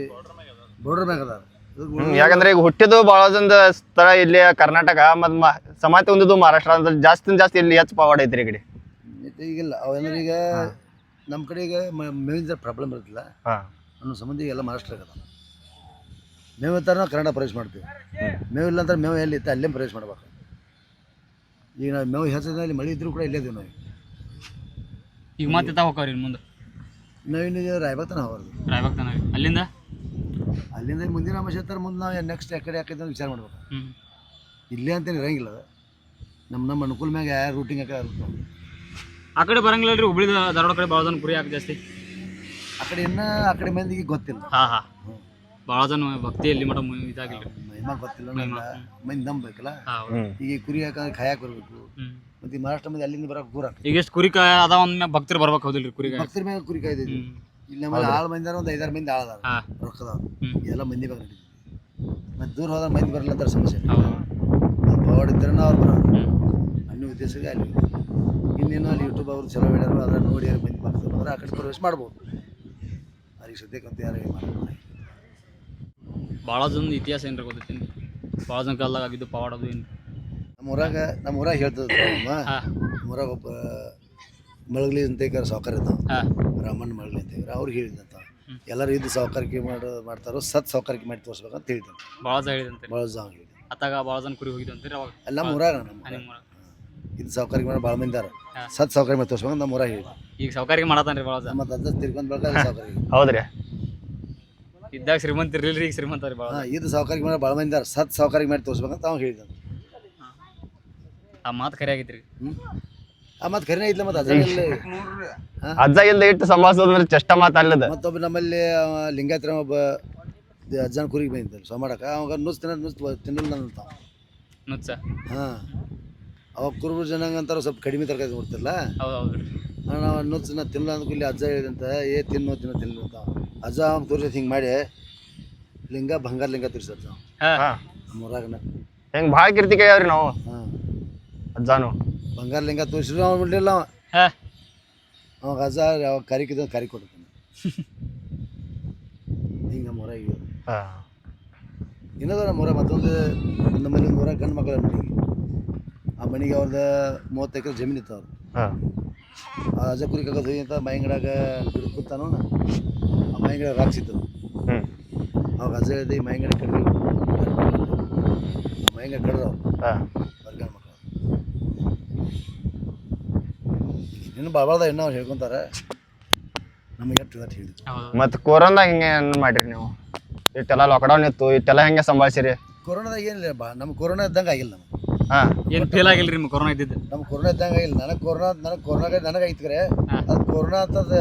ಬೋರ್ಡರ್ ಮ್ಯಾಗ ಅದ ಇದು ಹ್ಮ್, ಯಾಕಂದ್ರೆ ಈಗ ಹುಟ್ಟಿದ್ದು ಬಹಳ ಜನ ಸ್ಥಳ ಇಲ್ಲಿ ಕರ್ನಾಟಕ ಮತ್ ಮ- ಸಮಾತಿ ಹೊಂದಿದ್ದು ಮಹಾರಾಷ್ಟ್ರ ಅಂದ್ರೆ ಜಾಸ್ತಿ ಜಾಸ್ತಿ ಇಲ್ಲಿ ಹೆಚ್ಚು ಪವಾಡ ಐತ್ರಿ ಈ ಕಡೆ. ಮತ್ತೆ ಈಗಿಲ್ಲ ಅವೇಂದ್ರೆ ಈಗ ನಮ್ಮ ಕಡೆ ಈಗ ಮ- ಮೇವಿನ ಪ್ರಾಬ್ಲಮ್ ಇರುತ್ತಿಲ್ಲ ಹಾ. ಅನ್ನೋ ಸಂಬಂಧ ಎಲ್ಲ ಮಹಾರಾಷ್ಟ್ರ ಆಗದ ಮೇವು ಇರ್ತಾರೆ ನಾವು ಕನ್ನಡ ಪ್ರವೇಶ ಮಾಡ್ತೀವಿ. ಮೇವು ಇಲ್ಲ ಅಂದ್ರೆ ಮೇವು ಎಲ್ಲಿ ಇತ್ತು ಅಲ್ಲೇ ಪ್ರವೇಶ ಮಾಡ್ಬೇಕು? ಈಗ ನಾವು ಮೇವು ಹೆಚ್ಚಿದ್ರೆ ಮಳೆ ಇದ್ರೂ ಕೂಡ ಇಲ್ಲೇ ಇದೀವಿ ನಾವು. ಈಗ ಮತ್ತೆ ತಾ ಹೋಗ್ತಾವ್ರಿ ಇನ್ನು ಮುಂದೆ. ನವೀನ್ ರಾಯಬಾಗ್ ತನ ಹೋಗೋದು ರಾಯಬಾಗ್ ತನ ಅಲ್ಲಿಂದ? ಅಲ್ಲಿಂದ ಮುಂದಿನ ಅಂಶ ಇರ್ತಾರೆ ಮುಂದೆ ನಾವು ನೆಕ್ಸ್ಟ್ ಎಕಡೆ ಯಾಕೆ ಅಂತ ವಿಚಾರ ಮಾಡ್ಬೇಕು. ಇಲ್ಲೇ ಅಂತೇನು ಇರಂಗಿಲ್ಲ ಅದು. ನಮ್ಮ ನಮ್ಮ ಅನುಕೂಲ ಮ್ಯಾಗ ಯಾರು ರೂಟಿಂಗ್ ಯಾಕೆ ಇರುತ್ತೆ ಆ ಕಡೆ ಬರಂಗಿಲ್ಲ ರೀ ಹುಬ್ಳಿ ಧಾರವಾಡ ಕಡೆ ಭಾಳ ಜನ ಕುರಿ ಹಾಕಿ ಜಾಸ್ತಿ. ಆ ಕಡೆ ಇನ್ನ ಆ ಕಡೆ ಮಂದಿಗೆ ಗೊತ್ತಿಲ್ಲ. ಹಾ ಹಾ. ಭಾಳ ಜನ ಭಕ್ತಿ ಎಲ್ಲಿ ಮಠ ಮು- ಇದಾಗಿಲ್ಲ ರೀ ಮಹಿಮಾ. ಗೊತ್ತಿಲ್ಲ ನಮ್ಗೆ ಮಂದಿ ನಂಬಬೇಕಲ್ಲ ಹಾ ಹೌದು. ಹ್ಮ್. ಈಗ ಈ ಕುರಿ ಯಾಕಂದ್ರೆ ಕಾಯಕ್ಕೆ ಬರ್ಬೇಕು. ಹ್ಮ್. ಮತ್ತು ಈ ಮಹಾರಾಷ್ಟ್ರ ಮಂದಿ ಅಲ್ಲಿಂದ ಬರೋಕೆ ದೂರ ಆಗ್ತದೆ. ಈಗ ಎಷ್ಟು ಕುರಿ ಕಾಯ ಅದಾವ ಅಂದ್ಮೇಲೆ ಭಕ್ತರು ಬರ್ಬೇಕು ಹೌದಿಲ್ರಿ ಕುರಿ ಕಾಯ ಭಕ್ತರ ಮ್ಯಾಗ ಕುರಿ ಹ್ಮ್. ಇಲ್ಲಿ ನಮ್ಮಲ್ಲಿ ಆಳು ಮಂದಿ ಒಂದು ಐದಾರು ಮಂದಿ ಆಳದಾರ. ಹಾ. ರೊಕ್ಕದ ಹ್ಮ್. ಎಲ್ಲ ಮಂದಿ ಬೇಕು ಮತ್ತೆ ದೂರ ಹೋದ್ರೆ ಮಂದಿ ಬರಲ್ಲ ಅಂತ ಸಮಸ್ಯೆ. ಹೌದು. ಪವಾಡ ಇದ್ರೆ ಅವ್ರು ಬರೋರು. ಅನ್ನ ಉದ್ದೇಶಕ್ಕೆ ಅಲ್ಲಿ ಇನ್ನೇನು ಅಲ್ಲಿ ಯೂಟ್ಯೂಬ್ ಅವರು ಚಲೋ ಹೇಳ್ಯಾರು ಅದ್ರ ನೋಡಿ ಯಾರು ಮಂದಿ ಬರ್ತಾರೆ ಅಂದ್ರೆ ಆ ಕಡೆ ಪ್ರವೇಶ ಮಾಡ್ಬೋದು. ಅವ್ರಿಗೆ ಸದ್ಯಕ್ಕಂತ ಯಾರು ಏನು ಭಾಳ ಜನ ಇತಿಹಾಸ ಏನ್ರಿ ಗೊತ್ತೈತಿ ಭಾಳ ಜನ ಕಾಲದಾಗ ಆಗಿದ್ದು ಪವಾಡದು ಏನು ನಮ್ಮ ಊರಾಗ ನಮ್ಮ ಊರಾಗ ಹೇಳ್ತದ ಹಾ. ನಮ್ಮ ಊರಾಗ ಒಬ್ಬ ಮಳಗಲಿ ಅಂತ ಸಾವುಕಾರ ಇದ್ದಾವ. ರಾಮಣ್ಣ ಮಳಗಲಿ ಅಂತ ಅವ್ರು ಅವ್ರಿಗೆ ಹೇಳಿದಂತ ಎಲ್ಲರೂ ಇದು ಸಾವುಕಾರಿಕೆ ಮಾಡೋ ಮಾಡ್ತಾರೋ ಸತ್ ಸಾವುಕಾರಿಕೆ ಮಾಡಿ ತೋರಿಸ್ಬೇಕಂತ ಹೇಳ್ತಾನೆ ಭಾಳ ಜನ ಹೇಳಿದಂತೆ. ಭಾಳ ಜನ ಹೇಳಿದೆ ಅತ್ತಾಗ ಭಾಳ ಜನ ಕುರಿ ಹೋಗಿದ್ದು ಅಂತೀರಿ ಅವಾಗ? ಅಲ್ಲಿ ನಮ್ಮ ಊರಾಗ ನಮ್ಮ. ಇದು ಸಾವುಕಾರಿಕೆ ಮಾಡಿ ಭಾಳ ಮಂದಿ ಅದಾರ ಸತ್ ಸಾವುಕಾರಿಕೆ ಮಾಡಿ ತೋರಿಸ್ಬೇಕಂತ ನಮ್ಮ ಊರಾಗ ಹೇಳಿ ಈಗ ಸಾವುಕಾರಿಕೆ ಮಾಡತಾನ್ರಿ ಭಾಳ ಜನ. ಮತ್ತು ಅದ ತಿರ್ಕೊಂಡ್ ಬೆಳಕ ಸಾವುಕಾರಿಕೆ ಹೌದ್ರಿ. ಇದ್ದಾಗ ಶ್ರೀಮಂತ ಇರ್ಲಿಲ್ಲ ಈಗ ಶ್ರೀಮಂತ ರೀ ಭಾಳ ಹಾಂ ಇದು ಸಾವುಕಾರಿಕೆ ಮಾಡಿ ಭಾಳ ಮಂದಿ ಅದಾರ ಸತ್ ಸಾವುಕಾರಿಕೆ ಮಾಡಿ ತೋರಿಸ್ಬೇಕಂತ ಅವ್ನು ಹೇಳಿದ್ದಾನೆ. ಆ ಮಾತು ಖರೆ ಆಗೈತ್ರಿ ಹ್ಞೂ ಆ ಮತ್ತು ಖರೀನೇ ಐತ್ಲ ಮತ್ತು ಅದ್ರಲ್ಲಿ ಅಜ್ಜ ಇಲ್ದ ಇಟ್ಟು ಸಂಭಾಷಿಸೋದ್ರ ಚಷ್ಟ ಮಾತಾಡ್ಲದ ಮತ್ತೊಬ್ಬ ನಮ್ಮಲ್ಲಿ ಅವ ಲಿಂಗಾಯತರ ಒಬ್ಬ ದ- ಅಜ್ಜನ ಕುರಿಗೆ ಬಂದಿದ್ದ ಸೋಮಾಡಕ. ಅವಾಗ ನುಸ್ ತಿನ್ನ ನುಸ್ ತಿನ್ನಲ್ಲ ಅಂತ. ನುಚ್ಚ ಹಾಂ. ಅವಾಗ ಕುರುಬ ಜನಾಂಗ ಅಂತಾರ ಸ್ವಲ್ಪ ಕಡಿಮೆ ತರಕಾರಿ ಕೊಡ್ತಿರಲ್ಲ ಹೌದು ಹೌದು ನಾವು ನುಚ್ಚ ನಾ ತಿನ್ನಲ್ಲ ಅಂದ್ಕೂ ಇಲ್ಲಿ ಅಜ್ಜ ಹೇಳಿದಂತ ಏ ತಿನ್ನು ತಿನ್ನು ತಿನ್ನು ಅಂತ. ಅಜ್ಜ ಅವ್ನು ತೋರಿಸಿ ಹಿಂಗೆ ಮಾಡಿ ಲಿಂಗ ಬಂಗಾರ ಲಿಂಗ ತೋರಿಸಜ್ಜ ಹಾ. ಹಾ. ನಮ್ಮ ಊರಾಗನ. ಹೆಂಗ್ ಭಾಳ ಕೀರ್ತಿ ಕೇಳ್ಯಾವ್ರಿ ನಾವು. ಅಜ್ಜಾನು ಬಂಗಾರ ಲಿಂಗ ತೋರಿಸಿದ್ರು ಅವ್ನು ಬಿಡಲಿಲ್ಲ ಅವ ಹಾ. ಅವ ಗಜ ಯಾವ ಕರಿಕಿದ ಕರಿ ಕೊಡ್ತಾನೆ. ಹಿಂಗೆ ಮೊರ ಈಗ. ಹಾ. ಇನ್ನೊಂದು ಮೊರ ಮತ್ತೊಂದು ನಮ್ಮ ಒಂದು ಮೊರ ಗಂಡು ಮಕ್ಕಳ ಮನೆಗೆ ಆ ಮನೆಗೆ ಅವ್ರದ್ದು ಮೂವತ್ತು ಎಕರೆ ಜಮೀನು ಇತ್ತು ಅವ್ರು ಹಾ. ಆ ರಜ ಕುರಿ ಕಗೋದು ಅಂತ ಮೈಂಗಡಾಗ ಕೂತಾನೋ ಆ ಮೈಂಗಡ ರಾಕ್ಸಿತ್ತು ಹ್ಮ್. ಅವಾಗ ಅಜ್ಜ ಹೇಳ್ದೆ ಈ ಮೈಂಗಡ ಕಡ್ರಿ ಮೈಂಗಡ ಕಡ್ರು ಅವ್ರು ಹಾ ಅವ್ರ ಗಂಡು ಮಕ್ಕಳು ಇನ್ನು ಬಾಬಾದ ಇನ್ನೂ ಅವ್ರು ಹೇಳ್ಕೊಂತಾರೆ. ನಮಗೆ ಎಷ್ಟು ಇವತ್ತು ಹೇಳಿದ್ರು. ಮತ್ತು ಕೊರೋನಾದಾಗ ಹಿಂಗೆ ಏನು ಮಾಡ್ರಿ ನೀವು? ಇಷ್ಟೆಲ್ಲ ಲಾಕ್ಡೌನ್ ಇತ್ತು ಇಷ್ಟೆಲ್ಲ ಹೆಂಗೆ ಸಂಭಾಳಿಸಿರಿ? ಕೊರೋನಾದಾಗ ಏನಿಲ್ಲ ಬಾ ನಮ್ಮ ಕೊರೋನಾ ಇದ್ದಂಗೆ ಆಗಿಲ್ಲ ನಮ್ಗೆ. ಹಾ. ಏನ್ ಫೇಲ್ ರೀ ನಿಮ್ಗೆ ಕೊರೋನಾ ಇದ್ದಿದ್ದು? ನಮ್ಮ ಕೊರೋನಾ ಇದ್ದಂಗೆ ಆಗಿಲ್ಲ. ನನಗೆ ಕೊರೋನಾ ನನಗೆ ಕೊರೋನಾಗ ನನಗೆ ಹಾ. ಅದು ಕೊರೋನಾ ಅಂತದ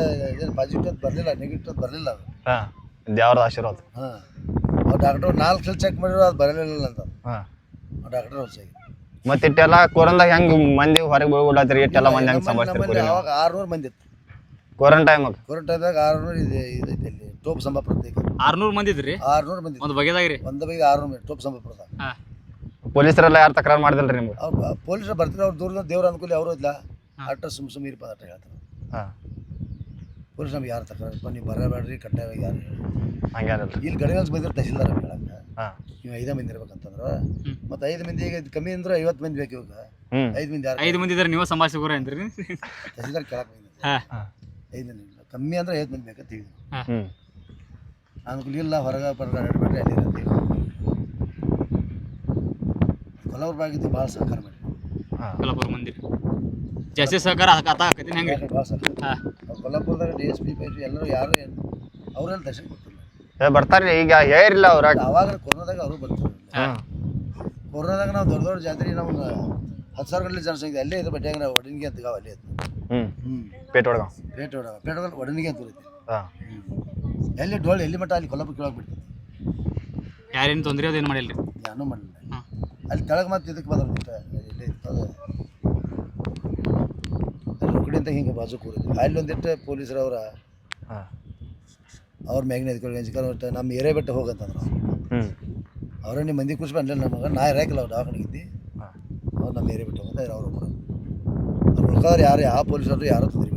ಏನು ಪಾಸಿಟಿವ್ ಅಂತ ಬರಲಿಲ್ಲ ನೆಗೆಟಿವ್ ಅಂತ ಬರಲಿಲ್ಲ ಅದು. ಹಾ. ದೇವ್ರದ ಆಶೀರ್ವಾದ. ಹಾಂ. ಡಾಕ್ಟ್ರು ನಾಲ್ಕು ಸಲ ಚೆಕ್ ಮಾಡಿದ್ರು ಅದು ಬರಲಿಲ್ಲ ಅಂತ. ಹಾಂ. ಆ ಡಾಕ್ಟ್ರ್ ಹೊಸಾಗಿ ಮತ್ತು ಇಟ್ಟೆಲ್ಲ ಕೊರೋನಾದಾಗ ಹೆಂಗ್ ಮಂದಿ ಹೊರಗೆ ಹೋಗ್ಬಿಡತ್ರಿ ಇಟ್ಟೆಲ್ಲ ಮಂದಿ ಹೆಂಗ್ ಸಂಭಾಳಿಸ್ತೀರಿ ನಮ್ಮಲ್ಲಿ ಅವಾಗ ಆರುನೂರು ಮಂದಿ ಇತ್ತು. ಕೊರೋನಾ ಟೈಮಾಗ ಕೊರೋನಾದಾಗ ಆರುನೂರು ಇದೆ ಇದೈತೆ ಇಲ್ಲಿ ಟೋಪ್ ಸಂಭ ಪ್ರತ್ಯೇಕ ಆರ್ನೂರು ಮಂದಿ ಇದ್ರಿ? ಆರ್ನೂರು ಮಂದಿ ಒಂದು ಬಗೆದಾಗ್ರಿ. ಒಂದು ಬಗೆ ಆರುನೂರು ಮಂದಿ ಟೋಪ್ ಸಂಭ ಪ್ರತಾಪ ಹಾ. ಪೊಲೀಸರೆಲ್ಲ ಯಾರು ತಕರಾರು ಮಾಡಿದಲ್ರಿ ನಿಮ್ಗೆ? ಅವ್ರು ಪೊಲೀಸರು ಬರ್ತಾರೆ ಅವ್ರು ದೂರದ ದೇವ್ರ ಅನುಕೂಲ ಅವರು ಇಲ್ಲ. ಅಟ್ಟ ಸುಮ್ ಸುಮ್ ಇರ್ಪ ಅಟ್ಟ ಹೇಳ್ತಾರೆ. ಹಾ. ಪೊಲೀಸ್ ನಮ್ಗೆ ಯಾರು ತಕರಾರು ನೀವು ಬರಬೇಡ್ರಿ ಕಡ್ಡಾಯವಾಗಿ ಯಾರು ಹಂಗೇನಿಲ್ರಿ ಇಲ್ಲಿ ಗಡಿಗಳು ಬಂದಿರೋ ತಹಸೀಲ್ದಾರ್ ನೀವು ಐದು ಮಂದಿ ಇರ್ಬೇಕಂತಂದ್ರ ಮತ್ತ ಐದು ಮಂದಿ ಈಗ ಕಮ್ಮಿ ಅಂದ್ರೆ ಐವತ್ತು ಮಂದಿ ಬೇಕು ಇವಾಗ. ಹ್ಮ್. ಐದು ಮಂದಿ ಯಾರು ಐದು ಮಂದಿ ಇದ್ರೆ ನೀವು ಸಂಭಾಳಿಸಿಗೋರ ಅಂದ್ರಿ ತಹಸೀಲ್ದಾರ್ ಕೇಳಕ್ ಹಾ. ಐದು ಮಂದಿ ಇಲ್ಲ. ಕಮ್ಮಿ ಅಂದ್ರೆ ಐದು ಮಂದಿ ಬೇಕಂತ ಹೇಳಿದ್ರು. ಹ್ಮ್. ಅನುಕೂಲ ಇಲ್ಲ ಹೊರಗೆ ಬರಗ ಆಡಬೇಡ್ರಿ ಅಲ್ಲಿ ಕೊಲ್ಲವ್ರ ಬಾಗಿದ್ದು ಭಾಳ ಸಹಕಾರ ಮಾಡಿ ಹಾ. ಕಲಪುರ ಮಂದಿ. ಜಾಸ್ತಿ ಸಹಕಾರ ಆತ ಆಕತಿ ಹೆಂಗ್ರಿ ಭಾಳ ಸಹಕಾರ. ಹಾ. ಕೊಲ್ಲಾಪುರದಾಗ ಡಿ ಎಸ್ ಪಿ ಪೈ ಎಲ್ಲರೂ ಯಾರು ಏನು ಅವರೆಲ್ಲ ದರ್ಶನ ಕೊಡ್ತಿಲ್ಲ ಏ ಬರ್ತಾರ್ರಿ ಈಗ ಹೇಳಿಲ್ಲ ಅವ್ರ. ಅವಾಗ ಕೊರೋನಾದಾಗ ಅವರು ಬರ್ತಾರೆ ಹಾ. ಕೊರೋನಾದಾಗ ನಾವು ದೊಡ್ಡ ದೊಡ್ಡ ಜಾತ್ರೆ ನಮ್ಮ ಹತ್ತು ಸಾವಿರ ಗಂಟೆ ಜನಸಂಖ್ಯೆ ಅಲ್ಲೇ ಇದೆ ಬಟ್ಟೆ ನಾವು ಒಡನಿಗೆ ಅಂತ ಅಲ್ಲೇ ಇತ್ತು. ಹ್ಮ್. ಹ್ಞೂ ಪೇಟ್ ಒಡಗ ಪೇಟ್ ಒಡಗ ಪೇಟ ಹೊಡ ಒಡನಿಗೆ ಅಂತ ಹಾಂ. ಹಾ ಎಲ್ಲಿ ಡೋಳು ಎಲ್ಲಿ ಮಟ್ಟ ಅಲ್ಲಿ ಕೊಲ್ಲಪ್ಪ ಕೇಳಕ್ಕೆ ಬಿಡ್ತೀವಿ ಯಾರೇನು ತೊಂದರೆ ಅದೇನು ಮಾಡಿಲ್ಲ ಏನೂ ಮಾಡಿಲ್ಲ. ಅಲ್ಲಿ ಕೆಳಗೆ ಮತ್ತೆ ಇದಕ್ಕೆ ಬದಲ ಇಲ್ಲೇ ಇತ್ತು ಕಡೆಯಿಂದ ಹಿಂಗೆ ಬಾಜು ಕೂರಿದ್ವಿ ಅಲ್ಲಿ ಒಂದಿಟ್ಟು ಪೊಲೀಸರವ್ರ ಹಾ. ಅವ್ರ ಮ್ಯಾಗಿನ ಎದ್ಕೊಂಡು ನಮ್ಮ ಏರಿಯಾ ಬೆಟ್ಟ ಹೋಗಂತಂದ್ರೆ ಹ್ಮ್. ಅವ್ರ ನಿಮ್ಮ ಮಂದಿ ಖುಷಿ ಬಂದಿಲ್ಲ ನಮಗೆ ನಾ ಇರಾಕಿಲ್ಲ ಅವ್ರು ದವಾಖಾನೆ ಇದ್ದಿ. ಹಾ. ಅವ್ರು ನಮ್ಮ ಏರಿಯಾ ಬಿಟ್ಟು ಹೋಗ್ತಾರೆ ಅವ್ರು ಅವ್ರು ಉಳ್ಕವ್ರು ಯಾರು ಯಾವ ಪೊಲೀಸರು ಯಾರು ತಂದ್ರಿ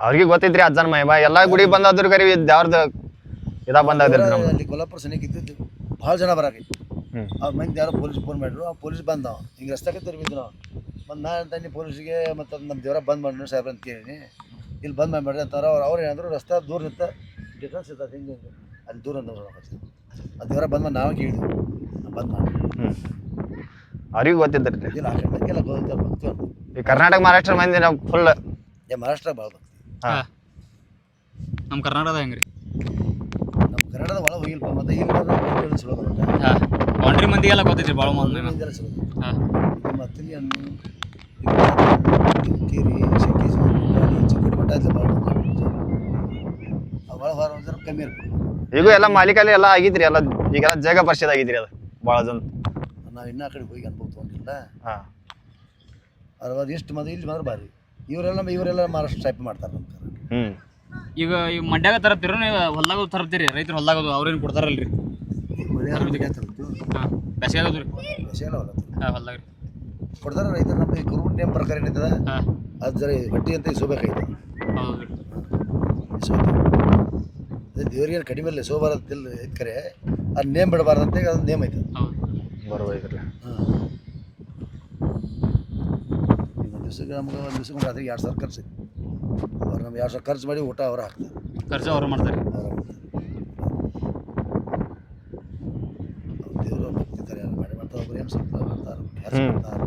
ಅವ್ರಿಗೆ ಗೊತ್ತೈತ್ರಿ ಅಜ್ಜನ ಮಹಿಮಾ ಎಲ್ಲ ಗುಡಿ ಬಂದಾದ್ರು ಕರಿ ದೇವ್ರದ್ದು ಇದಾ ಬಂದಾದ್ರಿ ಅಲ್ಲಿ ಕೊಲ್ಲಾಪುರ ಸನಿಕ್ ಇದ್ದಿದ್ದು ಭಾಳ ಜನ ಬರಾಕೈತಿ. ಅವ್ರ ಮಂದಿ ಯಾರೋ ಪೊಲೀಸ್ ಫೋನ್ ಮಾಡಿದ್ರು ಆ ಪೊಲೀಸ್ ಬಂದ ಹಿಂಗೆ ರಸ್ತಾಗೆ ತಿರುಗಿದ್ರು ನಾವು ಮತ್ತು ನಾನು ತಂದು ಪೊಲೀಸಿಗೆ ಮತ್ತು ನಮ್ಮ ದೇವರ ಬಂದ್ ಮಾಡಿ ಸಾಹೇಬ್ರ ಅಂತ ಕೇಳಿನಿ. ಇಲ್ಲಿ ಬಂದ್ ಮಾಡಿಬಿಡ್ರಿ ಅಂತಾರೆ ಅವ್ರು ಅವ್ರು ಏನಾದರೂ ರಸ್ತೆ ದೂರ ನಿಂತ ಡಿಫ್ರೆನ್ಸ್ ಇರ್ತದೆ ಹಿಂಗೆ ಹಿಂಗೆ? ಅಲ್ಲಿ ದೂರ ಅಂತ ಅದು ದೇವರ ಬಂದ್ ಮಾಡಿ ನಾವು ಕೇಳಿದ್ವಿ. ಬಂದ ಮಾಡಿ ಅವ್ರಿಗೂ ಗೊತ್ತಿದ್ರಿ ಇಲ್ಲ ಆ ಕಡೆ ಮಂದಿಗೆಲ್ಲ ಗೊತ್ತಿಲ್ಲ ಭಕ್ತಿ ಅಂತ. ಈ ಕರ್ನಾಟಕ ಮಹಾರಾಷ್ಟ್ರ ಮಂದಿ ನಾವು ಫುಲ್ ಏ ಮಹಾರಾಷ್ಟ್ರ ಭಾಳ ಭಕ್ತಿ. ನಮ್ಮ ಕರ್ನಾಟಕದ ಹೆಂಗ್ರಿ? ನಮ್ಮ ಕನ್ನಡದ ಒಳಗೆ ಹೋಗಿಲ್ಪ ಮತ್ತೆ ಇಲ್ಲಿ ಚಲೋ ಹಾಂ. ಬೌಂಡ್ರಿ ಮಂದಿಗೆಲ್ಲ ಗೊತ್ತೈತ್ರಿ ಭಾಳ ಮಂದಿ ಇದೆಲ್ಲ ಚಲೋ ಹಾಂ. ಮತ್ತು ಇಲ್ಲಿ ಅನ್ನು ಕೇರಿ ಶೆಕ್ಕಿ ಚಿಕ್ಕಡಿ ಮಟ್ಟ ಭಾಳ ಹೊರ ಕಮ್ಮಿ ಈಗ ಎಲ್ಲ ಮಾಲಿಕಲ್ಲಿ ಎಲ್ಲ ಆಗಿದ್ರಿ ಎಲ್ಲ ಈಗೆಲ್ಲ ಜಾಗ ಪರಿಷತ್ ಆಗಿದ್ರಿ ಅದು ಭಾಳ ಜನ. ನಾವು ಇನ್ನೂ ಆ ಕಡೆ ಹೋಗಿ ಅನುಭವ ತೊಗೊಂಡಿಲ್ಲ. ಹಾ. ಅರವತ್ತು ಎಷ್ಟು ಮಂದಿ ಇಲ್ಲಿ ಮಾತ್ರ ಭಾರಿ ಇವರೆಲ್ಲ ಇವರೆಲ್ಲ ಮಹಾರಾಷ್ಟ್ರ ಟೈಪ್ ಮಾಡ್ತಾರೆ ನಮ್ಮ ಕಡೆ. ಹ್ಮ್. ಈಗ ಈ ಮಂಡ್ಯಾಗ ತರತ್ತೀರ ನೀವು ಹೊಲ್ದಾಗ ತರ್ತೀರಿ ರೈತರು ಹೊಲ್ದಾಗ ಅವ್ರೇನು ಕೊಡ್ತಾರಲ್ರಿ? ಹಾಂ ಬೇಸಿಗೆ ಆಗೋದ್ರಿ ವಿಷಯ ಹೊಲ ಹಾಂ ಹೊಲ್ದಾಗ. ರೀ ಕೊಡ್ತಾರೆ ರೈತರು ನಮ್ಮ ಈ ನೇಮ್ ಪ್ರಕಾರ ಏನಿದೆ ಹಾಂ. ಅದು ಜರ ಬಡ್ಡಿ ಅಂತ ಇಸ್ಕೋಬೇಕಾಯ್ತು ಹೌದು ರೀ ಅದೇ ದೇವ್ರಿಗೆ ಕಡಿಮೆ ಇಲ್ಲ ಸೋಬಾರದಿಲ್ಲ ಬರೋದಿಲ್ಲ ಕರೆ ಅದು ನೇಮ್ ಬಿಡಬಾರ್ದಂತ ಅದು ನೇಮ್ ಐತೆ ಹೌದು. ಬರೋಬೈತ್ರಿ ಹಾಂ. ಈಗ ಒಂದು ದಿವ್ಸಕ್ಕೆ ನಮ್ಗೆ ಒಂದು ದಿವ್ಸಕ್ಕೆ ರಾತ್ರಿಗೆ ಎರಡು ಸಾವಿರ ಖರ್ಚು ಅವ್ರು ನಮ್ಗೆ ಎರಡು ಸಾವಿರ ಖರ್ಚು ಮಾಡಿ ಊಟ ಅವ್ರು ಹಾಕ್ತಾರೆ. ಖರ್ಚು ಅವ್ರು ಮಾಡ್ತಾರೆ. ಅವ್ರು ದೇವರು ಭಕ್ತಿತಾರೆ ಯಾರು ಮಾಡಿ ಮಾಡ್ತಾರೆ. ಒಬ್ರು ಏನು ಸ್ವಲ್ಪ ಮಾಡ್ತಾರೆ ಕೆಲಸ ಮಾಡ್ತಾರೆ.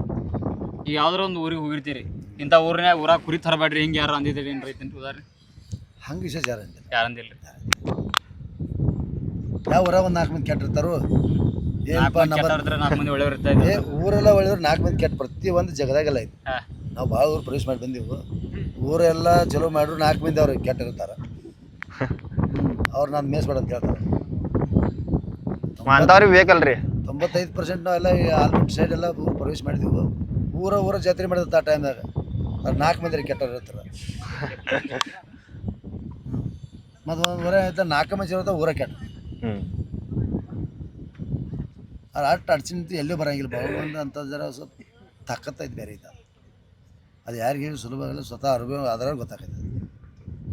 ಈಗ ಯಾವ್ದಾರ ಒಂದು ಊರಿಗೆ ಹೋಗಿರ್ತೀರಿ. ಇಂಥ ಊರಿನಾಗ ಊರಾಗ ಕುರಿ ತರಬೇಡ್ರಿ ಹಿಂಗೆ ಯಾರು ಅಂದಿದ್ದೀರಿ ಏನು ರೈತನ ಉದಾಹರಣೆ? ಹಂಗೆ ವಿಶೇಷ ಯಾರಂದಿಲ್ಲ ಯಾರಂದಿಲ್ಲ. ಯಾವ ಊರ ಒಂದು ನಾಲ್ಕು ಮಂದಿ ಕೆಟ್ಟಿರ್ತಾರು? ಏನಪ್ಪ ನಮ್ಮ ನಾಲ್ಕು ಮಂದಿ ಒಳ್ಳೆಯವ್ರು ಇರ್ತಾ ಏ ಇದ್ದಾರೆ ಊರೆಲ್ಲ ಒಳ್ಳೆಯವ್ರು ನಾಲ್ಕು ಮಂದಿ ಕೆಟ್ಟ ಪ್ರತಿ ಒಂದು ಜಗದಾಗೆಲ್ಲ ಐತಿ. ಹಾಂ. ನಾವು ಭಾಳ ಊರು ಪ್ರವೇಶ ಮಾಡಿ ಬಂದೀವಿ. ಊರೆಲ್ಲ ಚಲೋ ಮಾಡ್ರು ನಾಲ್ಕು ಮಂದಿ ಅವ್ರಿಗೆ ಕೆಟ್ಟಿರ್ತಾರೆ ಅವ್ರು ನಾನು ಮೇಸ್ ಅಂತ ಕೇಳ್ತಾರೆ. ಅಂಥವ್ರಿಗೆ ಬೇಕಲ್ರಿ. ತೊಂಬತ್ತೈದು ಪರ್ಸೆಂಟ್ ನಾವೆಲ್ಲ ಈ ಸೈಡ್ ಎಲ್ಲ ಊರು ಪ್ರವೇಶ ಮಾಡಿದೀವಿ. ಊರ ಊರ ಜಾತ್ರೆ ಮಾಡಿದ ಆ ಟೈಮ್ದಾಗ ಅವ್ರು ನಾಲ್ಕು ಮಂದಿ ಕೆಟ್ಟವ್ರು ಇರ್ತಾರೆ. ಮತ್ತು ಒಂದು ಊರ ಆಯ್ತಾ ನಾಲ್ಕು ಮಂದಿ ಇರುತ್ತೆ ಊರ ಕೆಟ್ಟ. ಹ್ಮ್. ಅದು ಅಷ್ಟು ಅಡ್ಚಿನ ಎಲ್ಲೂ ಬರಂಗಿಲ್ಲ ಭಗವಂತ ಅಂತ ಜರ ಸ್ವಲ್ಪ ತಾಕತ್ತೈತೆ ಬೇರೆ ಐತೆ ಅದು ಯಾರಿಗೆ ಸುಲಭ ಆಗಲ್ಲ ಸ್ವತಃ ಅನುಭವ ಅದ್ರಾಗ ಹೌದು